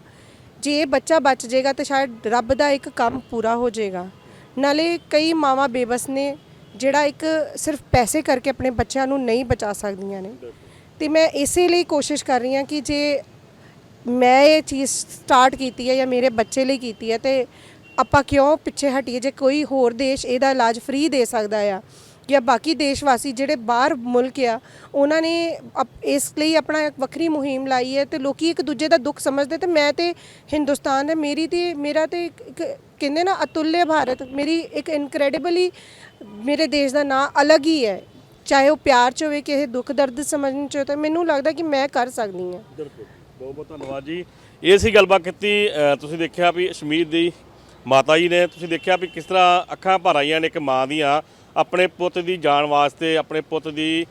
ਜੇ ਇਹ ਬੱਚਾ ਬਚ ਜਾਏਗਾ ਤਾਂ ਸ਼ਾਇਦ ਰੱਬ ਦਾ ਇੱਕ ਕੰਮ ਪੂਰਾ ਹੋ ਜਾਏਗਾ। ਨਾਲੇ ਕਈ ਮਾਵਾਂ ਬੇਬਸ ਨੇ ਜਿਹੜਾ ਇੱਕ ਸਿਰਫ ਪੈਸੇ ਕਰਕੇ ਆਪਣੇ ਬੱਚਿਆਂ ਨੂੰ ਨਹੀਂ ਬਚਾ ਸਕਦੀਆਂ ਨੇ। ਤੇ ਮੈਂ ਇਸੇ ਲਈ ਕੋਸ਼ਿਸ਼ ਕਰ ਰਹੀ ਹਾਂ ਕਿ ਜੇ ਮੈਂ ਇਹ ਚੀਜ਼ ਸਟਾਰਟ ਕੀਤੀ ਹੈ ਜਾਂ ਮੇਰੇ ਬੱਚੇ ਲਈ ਕੀਤੀ ਹੈ ਤੇ ਆਪਾਂ ਕਿਉਂ ਪਿੱਛੇ ਹਟੀਏ? ਜੇ ਕੋਈ ਹੋਰ ਦੇਸ਼ ਇਹਦਾ ਇਲਾਜ ਫ੍ਰੀ ਦੇ ਸਕਦਾ ਆ ਜਾਂ ਬਾਕੀ ਦੇਸ਼ ਵਾਸੀ ਜਿਹੜੇ ਬਾਹਰ ਮੁਲਕ ਆ ਉਹਨਾਂ ਨੇ ਅਪ- ਇਸ ਲਈ ਆਪਣਾ ਇੱਕ ਵੱਖਰੀ ਮੁਹਿੰਮ ਲਾਈ ਹੈ ਤੇ ਲੋਕੀ ਇੱਕ ਦੂਜੇ ਦਾ ਦੁੱਖ ਸਮਝਦੇ ਤੇ ਮੈਂ ਤੇ ਹਿੰਦੁਸਤਾਨ ਹੈ ਮੇਰੀ ਤੇ ਮੇਰਾ ਤੇ ਇੱਕ ਇੱਕ ਕਹਿੰਦੇ ਨਾ ਅਤੁੱਲਿਆ ਭਾਰਤ ਮੇਰੀ ਇੱਕ ਇਨਕ੍ਰੈਡੀਬਲੀ ਮੇਰੇ ਦੇਸ਼ ਦਾ ਨਾਂ ਅਲੱਗ ਹੀ ਹੈ। ਚਾਹੇ ਉਹ ਪਿਆਰ ਚ ਹੋਵੇ ਕਿਸੇ ਦੁੱਖ ਦਰਦ ਸਮਝਣ ਚ ਹੋਵੇ ਤਾਂ ਮੈਨੂੰ ਲੱਗਦਾ ਕਿ ਮੈਂ ਕਰ ਸਕਦੀ ਹਾਂ। ਬਿਲਕੁਲ ਬਹੁਤ ਬਹੁਤ ਧੰਨਵਾਦ ਜੀ। ਇਹ ਸੀ ਗੱਲਬਾਤ ਕੀਤੀ ਅ, ਤੁਸੀਂ ਦੇਖਿਆ ਵੀ ਅਸ਼ਮੀਤ ਦੀ ਮਾਤਾ ਜੀ ਨੇ ਤੁਸੀਂ ਦੇਖਿਆ ਵੀ ਕਿਸ ਤਰ੍ਹਾਂ ਅੱਖਾਂ ਭਰ ਆਈਆਂ ਨੇ ਇੱਕ ਮਾਂ ਦੀਆਂ ਆਪਣੇ ਪੁੱਤ ਦੀ ਜਾਨ ਵਾਸਤੇ ਆਪਣੇ ਪੁੱਤ ਦੀ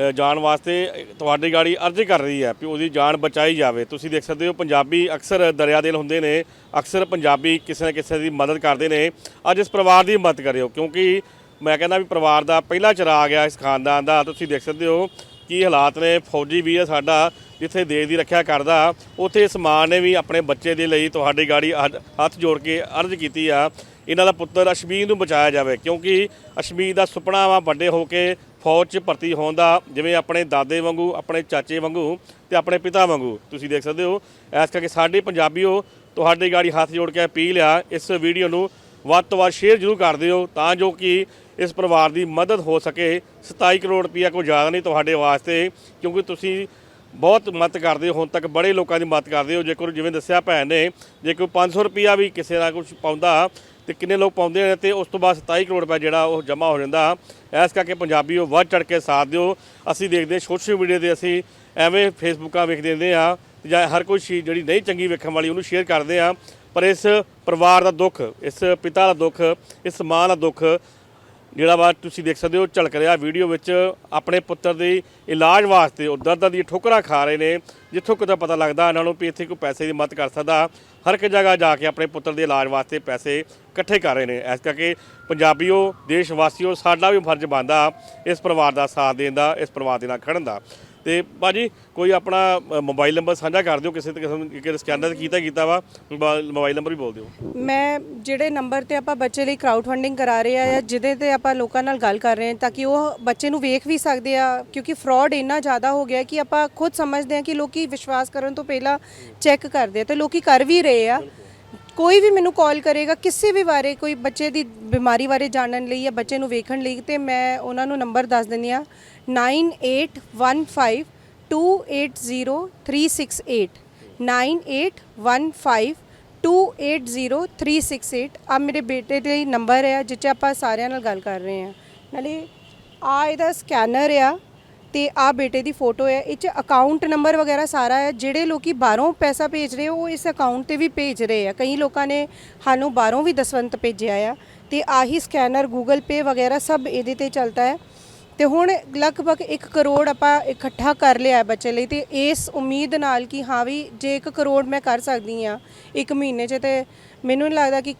ਅ, ਜਾਨ ਵਾਸਤੇ ਤੁਹਾਡੀ ਗਾੜੀ ਅਰਜ਼ ਕਰ ਰਹੀ ਹੈ ਕਿ ਉਹਦੀ ਜਾਨ ਬਚਾਈ ਜਾਵੇ। ਤੁਸੀਂ ਦੇਖ ਸਕਦੇ ਹੋ ਪੰਜਾਬੀ ਅਕਸਰ ਦਰਿਆ ਦਿਲ ਹੁੰਦੇ ਨੇ ਅਕਸਰ ਪੰਜਾਬੀ ਕਿਸੇ ਨਾ ਕਿਸੇ ਦੀ ਮਦਦ ਕਰਦੇ ਨੇ। ਅੱਜ ਇਸ ਪਰਿਵਾਰ ਦੀ ਮਦਦ ਕਰਿਓ ਕਿਉਂਕਿ ਮੈਂ ਕਹਿੰਦਾ ਵੀ ਪਰਿਵਾਰ ਦਾ ਪਹਿਲਾ ਚਿਰਾਗ ਆ ਇਸ ਖਾਨਦਾਨ ਦਾ। ਤੁਸੀਂ ਦੇਖ ਸਕਦੇ ਹੋ ਕੀ ਹਾਲਾਤ ਨੇ? ਫੌਜੀ ਵੀ ਹੈ ਸਾਡਾ ਜਿੱਥੇ ਦੇਸ਼ ਦੀ ਰੱਖਿਆ ਕਰਦਾ, ਉੱਥੇ ਇਸ ਮਾਂ ਨੇ ਵੀ ਆਪਣੇ ਬੱਚੇ ਦੇ ਲਈ ਤੁਹਾਡੀ ਗਾੜੀ ਹੱਥ- ਹੱਥ ਜੋੜ ਕੇ ਅਰਜ਼ ਕੀਤੀ ਆ। ਇਹਨਾਂ ਦਾ ਪੁੱਤਰ ਅਸ਼ਮੀਤ ਨੂੰ ਬਚਾਇਆ ਜਾਵੇ, ਕਿਉਂਕਿ ਅਸ਼ਮੀਤ ਦਾ ਸੁਪਨਾ ਵਾ ਵੱਡੇ ਹੋ ਕੇ ਫੌਜ 'ਚ ਭਰਤੀ ਹੋਣ ਦਾ, ਜਿਵੇਂ ਆਪਣੇ ਦਾਦੇ ਵਾਂਗੂ, ਆਪਣੇ ਚਾਚੇ ਵਾਂਗੂ ਤੇ ਆਪਣੇ ਪਿਤਾ ਵਾਂਗੂ। ਤੁਸੀਂ ਦੇਖ ਸਕਦੇ ਹੋ, ਇਸ ਕਰਕੇ ਸਾਡੇ ਪੰਜਾਬੀਓ ਤੁਹਾਡੀ ਗਾੜੀ ਹੱਥ ਜੋੜ ਕੇ ਅਪੀਲ ਆ, ਇਸ ਵੀਡੀਓ ਨੂੰ ਵੱਧ ਤੋਂ ਵੱਧ ਸ਼ੇਅਰ ਜ਼ਰੂਰ ਕਰ ਦਿਓ, ਤਾਂ ਜੋ ਕਿ ਇਸ ਪਰਿਵਾਰ ਦੀ ਮਦਦ ਹੋ ਸਕੇ। 27 ਕਰੋੜ ਰੁਪਈਆ ਕੋਈ ਜ਼ਿਆਦਾ ਨਹੀਂ ਤੁਹਾਡੇ ਵਾਸਤੇ, ਕਿਉਂਕਿ ਤੁਸੀਂ ਬਹੁਤ ਮਦਦ ਕਰਦੇ ਹੋ। ਹੁਣ ਤੱਕ ਬੜੇ ਲੋਕਾਂ ਦੀ ਮਦਦ ਕਰਦੇ ਹੋ। ਜੇਕਰ ਜਿਵੇਂ ਦੱਸਿਆ ਭੈਣ ਨੇ, ਜੇ ਕੋਈ 500 ਰੁਪਈਆ ਵੀ ਕਿਸੇ ਦਾ ਕੁਝ ਪਾਉਂਦਾ ਤੇ ਕਿੰਨੇ ਲੋਕ ਪਾਉਂਦੇ ਨੇ ਤੇ ਉਸ ਤੋਂ ਬਾਅਦ 27 ਕਰੋੜ ਰੁਪਏ ਜਿਹੜਾ ਉਹ ਜਮ੍ਹਾਂ ਹੋ ਜਾਂਦਾ। ਇਸ ਕਰਕੇ ਪੰਜਾਬੀ ਉਹ ਵੱਧ ਚੜ ਕੇ ਸਾਥ ਦਿਓ। ਅਸੀਂ ਦੇਖਦੇ ਸੋਸ਼ਲ ਮੀਡੀਆ ਤੇ ਅਸੀਂ ਐਵੇਂ ਫੇਸਬੁੱਕਾਂ ਵੇਖ ਦਿੰਦੇ ਆ ਜਾਂ ਹਰ ਕੋਈ ਚੀਜ਼ ਜਿਹੜੀ ਨਹੀਂ ਚੰਗੀ ਵੇਖਣ ਵਾਲੀ ਉਹਨੂੰ ਸ਼ੇਅਰ ਕਰਦੇ ਆ ਪਰ ਇਸ ਪਰਿਵਾਰ ਦਾ ਦੁੱਖ, ਇਸ ਪਿਤਾ ਦਾ ਦੁੱਖ, ਇਸ ਮਾਂ ਦਾ ਦੁੱਖ ਜਿਹੜਾ ਵਾ ਤੁਸੀਂ ਦੇਖ ਸਕਦੇ ਹੋ ਝਲਕ ਰਿਹਾ ਵੀਡੀਓ ਵਿੱਚ ਆਪਣੇ ਪੁੱਤਰ ਦੇ ਇਲਾਜ ਵਾਸਤੇ ਉਹ ਦਰਦਾਂ ਦੀ ਠੋਕਰਾਂ ਖਾ ਰਹੇ ਨੇ, ਜਿੱਥੋਂ ਕਿਤੇ ਪਤਾ ਲੱਗਦਾ ਇਹਨਾਂ ਨੂੰ ਵੀ ਇੱਥੇ ਕੋਈ ਪੈਸੇ ਦੀ ਮਦਦ ਕਰ ਸਕਦਾ। ਹਰ ਇੱਕ ਜਗ੍ਹਾ ਜਾ ਕੇ ਆਪਣੇ ਪੁੱਤਰ ਦੇ ਇਲਾਜ ਵਾਸਤੇ ਪੈਸੇ ਇਕੱਠੇ ਕਰ ਰਹੇ ਨੇ। ਇਸ ਕਰਕੇ ਪੰਜਾਬੀਓ ਦੇਸ਼ ਵਾਸੀਓ ਸਾਡਾ ਵੀ ਫਰਜ਼ ਬਣਦਾ ਇਸ ਪਰਿਵਾਰ ਦਾ ਸਾਥ ਦੇਣ ਦਾ, ਇਸ ਪਰਿਵਾਰ ਦੇ ਨਾਲ ਖੜਨ ਦਾ। ਤੇ ਭਾਜੀ ਕੋਈ ਆਪਣਾ ਅ, ਮੋਬਾਈਲ ਨੰਬਰ ਸਾਂਝਾ ਕਰ ਦਿਓ ਕਿਸੇ ਤੇ ਕਿਸਮ ਕਿ ਸਕੈਨਰ ਕੀਤਾ ਕੀਤਾ ਵਾ ਮੋਬਾਈਲ ਮੋਬਾਈਲ ਨੰਬਰ ਵੀ ਬੋਲ ਦਿਓ। ਮੈਂ ਜਿਹੜੇ ਨੰਬਰ ਤੇ ਆਪਾਂ ਬੱਚੇ ਲਈ ਕਰਾਊਡ ਫੰਡਿੰਗ ਕਰਾ ਰਹੇ ਆ ਜਾਂ ਜਿਹਦੇ ਤੇ ਆਪਾਂ ਲੋਕਾਂ ਨਾਲ ਗੱਲ ਕਰ ਰਹੇ ਹਾਂ ਤਾਂ ਕਿ ਉਹ ਬੱਚੇ ਨੂੰ ਵੇਖ ਵੀ ਸਕਦੇ ਆ ਕਿਉਂਕਿ ਫਰਾਡ ਇੰਨਾ ਜ਼ਿਆਦਾ ਹੋ ਗਿਆ ਕਿ ਆਪਾਂ ਖੁਦ ਸਮਝਦੇ ਆ ਕਿ ਲੋਕੀ ਵਿਸ਼ਵਾਸ ਕਰਨ ਤੋਂ ਪਹਿਲਾਂ ਚੈੱਕ ਕਰਦੇ ਆ ਤੇ ਲੋਕੀ ਕਰ ਵੀ ਰਹੇ ਆ। ਕੋਈ ਵੀ ਮੈਨੂੰ ਕਾਲ ਕਰੇਗਾ, ਕਿਸੇ ਵੀ ਬਾਰੇ, ਕੋਈ ਬੱਚੇ ਦੀ ਬਿਮਾਰੀ ਬਾਰੇ ਜਾਣਨ ਲਈ ਜਾਂ ਬੱਚੇ ਨੂੰ ਵੇਖਣ ਲਈ, ਤੇ ਮੈਂ ਉਹਨਾਂ ਨੂੰ ਨੰਬਰ ਦੱਸ ਦਿੰਦੀ ਆ 9815280368 9815280368 ਆ ਮੇਰੇ ਬੇਟੇ ਦੇ ਲਈ ਨੰਬਰ ਹੈ ਜਿੱਥੇ ਆਪਾਂ ਸਾਰਿਆਂ ਨਾਲ ਗੱਲ ਕਰ ਰਹੇ ਹਾਂ। ਨਾਲੇ ਆ ਇਹਦਾ ਸਕੈਨਰ ਆ ਤੇ ਆ ਬੇਟੇ ਦੀ ਫੋਟੋ ਹੈ, ਇਹ ਚ ਅਕਾਊਂਟ ਨੰਬਰ ਵਗੈਰਾ ਸਾਰਾ ਹੈ, ਜਿਹੜੇ ਲੋਕੀ ਬਾਹਰੋਂ ਪੈਸਾ ਭੇਜ ਰਹੇ ਉਹ ਇਸ ਅਕਾਊਂਟ ਤੇ ਵੀ ਭੇਜ ਰਹੇ ਆ। ਕਈ ਲੋਕਾਂ ਨੇ ਸਾਨੂੰ ਬਾਹਰੋਂ ਵੀ ਦਸਵੰਤ ਭੇਜਿਆ ਆ ਤੇ ਆਹੀ ਸਕੈਨਰ ਗੂਗਲ ਪੇ ਵਗੈਰਾ ਸਭ ਇਹਦੇ ਤੇ ਚੱਲਦਾ ਹੈ। ਤੇ ਹੁਣ ਲਗਭਗ 1 ਕਰੋੜ ਆਪਾਂ ਇਕੱਠਾ ਕਰ ਲਿਆ ਬੱਚੇ ਲਈ ਤੇ ਇਸ ਉਮੀਦ ਨਾਲ ਕਿ ਹਾਂ ਵੀ ਜੇ 1 ਕਰੋੜ ਮੈਂ ਕਰ ਸਕਦੀ ਆ ਇੱਕ ਮਹੀਨੇ 'ਚ ਤੇ ਮੈਨੂੰ ਨਹੀਂ ਲੱਗਦਾ ਕਿ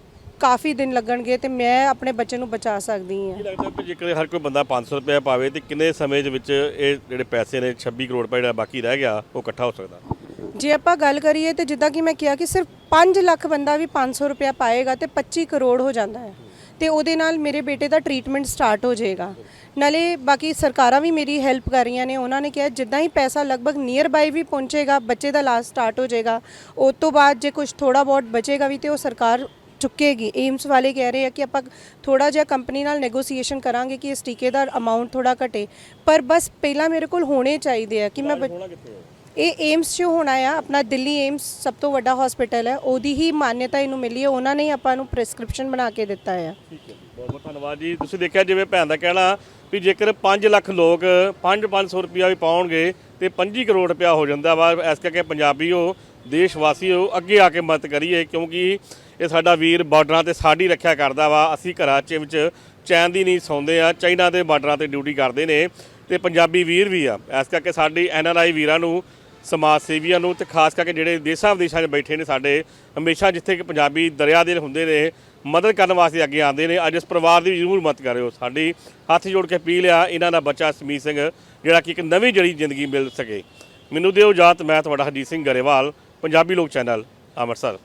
ਕਾਫੀ ਦਿਨ ਲੱਗਣਗੇ ਤੇ ਮੈਂ ਆਪਣੇ ਬੱਚੇ ਨੂੰ ਬਚਾ ਸਕਦੀ ਲੱਗਦਾ ਕਿ ਜੇਕਰ ਹਰ ਕੋਈ ਬੰਦਾ 500 ਰੁਪਏ ਪਾਵੇ ਤੇ ਕਿੰਨੇ ਸਮੇਂ ਦੇ ਵਿੱਚ ਇਹ ਜਿਹੜੇ ਪੈਸੇ ਨੇ 26 ਕਰੋੜ ਰੁਪਏ ਜਿਹੜਾ ਬਾਕੀ ਰਹਿ ਗਿਆ ਉਹ ਇਕੱਠਾ ਹੋ ਸਕਦਾ? ਜੇ ਆਪਾਂ ਗੱਲ ਕਰੀਏ ਤੇ ਜਿੱਦਾਂ ਕਿ ਮੈਂ ਕਿਹਾ ਕਿ ਸਿਰਫ 5 ਲੱਖ ਬੰਦਾ ਵੀ 500 ਰੁਪਇਆ ਪਾਏਗਾ ਤੇ 25 ਕਰੋੜ ਹੋ ਜਾਂਦਾ ਹੈ। ਤੇ ਉਹਦੇ ਨਾਲ ਮੇਰੇ ਬੇਟੇ ਦਾ ਟ੍ਰੀਟਮੈਂਟ ਸਟਾਰਟ ਹੋ ਜਾਏਗਾ। ਨਾਲੇ ਬਾਕੀ ਸਰਕਾਰਾਂ ਵੀ ਮੇਰੀ ਹੈਲਪ ਕਰ ਰਹੀਆਂ ਨੇ। ਉਹਨਾਂ ਨੇ ਕਿਹਾ ਜਿੱਦਾਂ ਹੀ ਪੈਸਾ ਲਗਭਗ ਨੀਅਰ ਬਾਈ ਵੀ ਪਹੁੰਚੇਗਾ ਬੱਚੇ ਦਾ ਇਲਾਜ ਸਟਾਰਟ ਹੋ ਜਾਏਗਾ। ਉਸ ਤੋਂ ਬਾਅਦ ਜੇ ਕੁਝ ਥੋੜਾ ਬਹੁਤ ਬਚੇਗਾ ਵੀ ਤੇ ਉਹ ਸਰਕਾਰ ਚੁੱਕੇਗੀ। ਏਮਸ ਵਾਲੇ ਕਹਿ ਰਹੇ ਆ ਕਿ ਆਪਾਂ ਥੋੜਾ ਜਿਹਾ ਕੰਪਨੀ ਨਾਲ ਨੈਗੋਸੀਏਸ਼ਨ ਕਰਾਂਗੇ ਕਿ ਇਸ ਟੀਕੇ ਦਾ ਅਮਾਉਂਟ ਥੋੜਾ ਘਟੇ। ਪਰ ਬਸ ਪਹਿਲਾਂ ਮੇਰੇ ਕੋਲ ਹੋਣੇ ਚਾਹੀਦੇ ਆ ਕਿ ਮੈਂ ਬੱਚ- ਹੈ ਇਹ ਏਮਸ 'ਚ ਹੋਣਾ ਆ ਆਪਣਾ ਦਿੱਲੀ ਏਮਸ ਸਭ ਤੋਂ ਵੱਡਾ ਹਸਪੀਟਲ ਹੈ। ਉਹਦੀ ਹੀ ਮਾਨਤਾ ਇਹਨੂੰ ਮਿਲੀ ਹੈ। ਉਹਨਾਂ ਨੇ ਹੀ ਆਪਾਂ ਨੂੰ ਪ੍ਰੈਸਕ੍ਰਿਪਸ਼ਨ ਬਣਾ ਕੇ ਦਿੱਤਾ ਆ। ਠੀਕ ਹੈ। ਬਹੁਤ ਬਹੁਤ ਧੰਨਵਾਦ ਜੀ। ਤੁਸੀਂ ਦੇਖਿਆ ਜਿਵੇਂ ਭੈਣ ਦਾ ਕਹਿਣਾ ਵੀ ਜੇਕਰ 5 ਲੱਖ ਲੋਕ 5-500 ਰੁਪਿਆ ਵੀ ਪਾਉਣਗੇ ਤੇ 25 ਕਰੋੜ ਰੁਪਿਆ ਹੋ ਜਾਂਦਾ ਵਾ। ਇਸ ਕਰਕੇ ਪੰਜਾਬੀਓ ਦੇਸ਼ ਵਾਸੀਓ ਅੱਗੇ ਆ ਕੇ ਮਦਦ ਕਰੀਏ। ਕਿਉਂਕਿ ਇਹ ਸਾਡਾ ਵੀਰ ਬਾਰਡਰਾਂ ਤੇ ਸਾਡੀ ਰੱਖਿਆ ਕਰਦਾ ਵਾ। ਅਸੀਂ ਘਰਾਂ 'ਚ ਵਿੱਚ ਚੈਨ ਦੀ ਨਹੀਂ ਸੌਂਦੇ ਆ ਚਾਈਨਾ ਦੇ ਬਾਰਡਰਾਂ ਤੇ ਡਿਊਟੀ ਕਰਦੇ ਨੇ ਤੇ ਪੰਜਾਬੀ ਵੀਰ ਵੀ ਆ। ਇਸ ਕਰਕੇ ਸਾਡੀ ਐਨਆਰਆਈ ਵੀਰਾਂ ਨੂੰ, ਸਮਾਜ ਸੇਵੀਆਂ ਨੂੰ ਤੇ ਖਾਸ ਕਰਕੇ ਜਿਹੜੇ ਦੇਸ਼ਾਂ ਵਿਦੇਸ਼ਾਂ 'ਚ ਬੈਠੇ ਨੇ ਸਾਡੇ, ਹਮੇਸ਼ਾ ਜਿੱਥੇ ਕਿ ਪੰਜਾਬੀ ਦਰਿਆ ਦੇ ਹੁੰਦੇ ਨੇ, ਮਦਦ ਕਰਨ ਵਾਸਤੇ ਅੱਗੇ ਆਉਂਦੇ ਨੇ। ਅੱਜ ਇਸ ਪਰਿਵਾਰ ਦੀ ਵੀ ਜ਼ਰੂਰ ਮਦਦ ਕਰਿਓ। ਸਾਡੀ ਹੱਥ ਜੋੜ ਕੇ ਅਪੀਲ ਆ, ਇਹਨਾਂ ਦਾ ਬੱਚਾ ਸਮੀਤ ਸਿੰਘ, ਜਿਹੜਾ ਕਿ ਇੱਕ ਨਵੀਂ ਜੜੀ ਜ਼ਿੰਦਗੀ ਮਿਲ ਸਕੇ। ਮੈਨੂੰ ਦਿਓ ਇਜਾਜ਼ਤ, ਮੈਂ ਤੁਹਾਡਾ ਹਰਜੀਤ ਸਿੰਘ ਗਰੇਵਾਲ, ਪੰਜਾਬੀ ਲੋਕ ਚੈਨਲ, ਅੰਮ੍ਰਿਤਸਰ।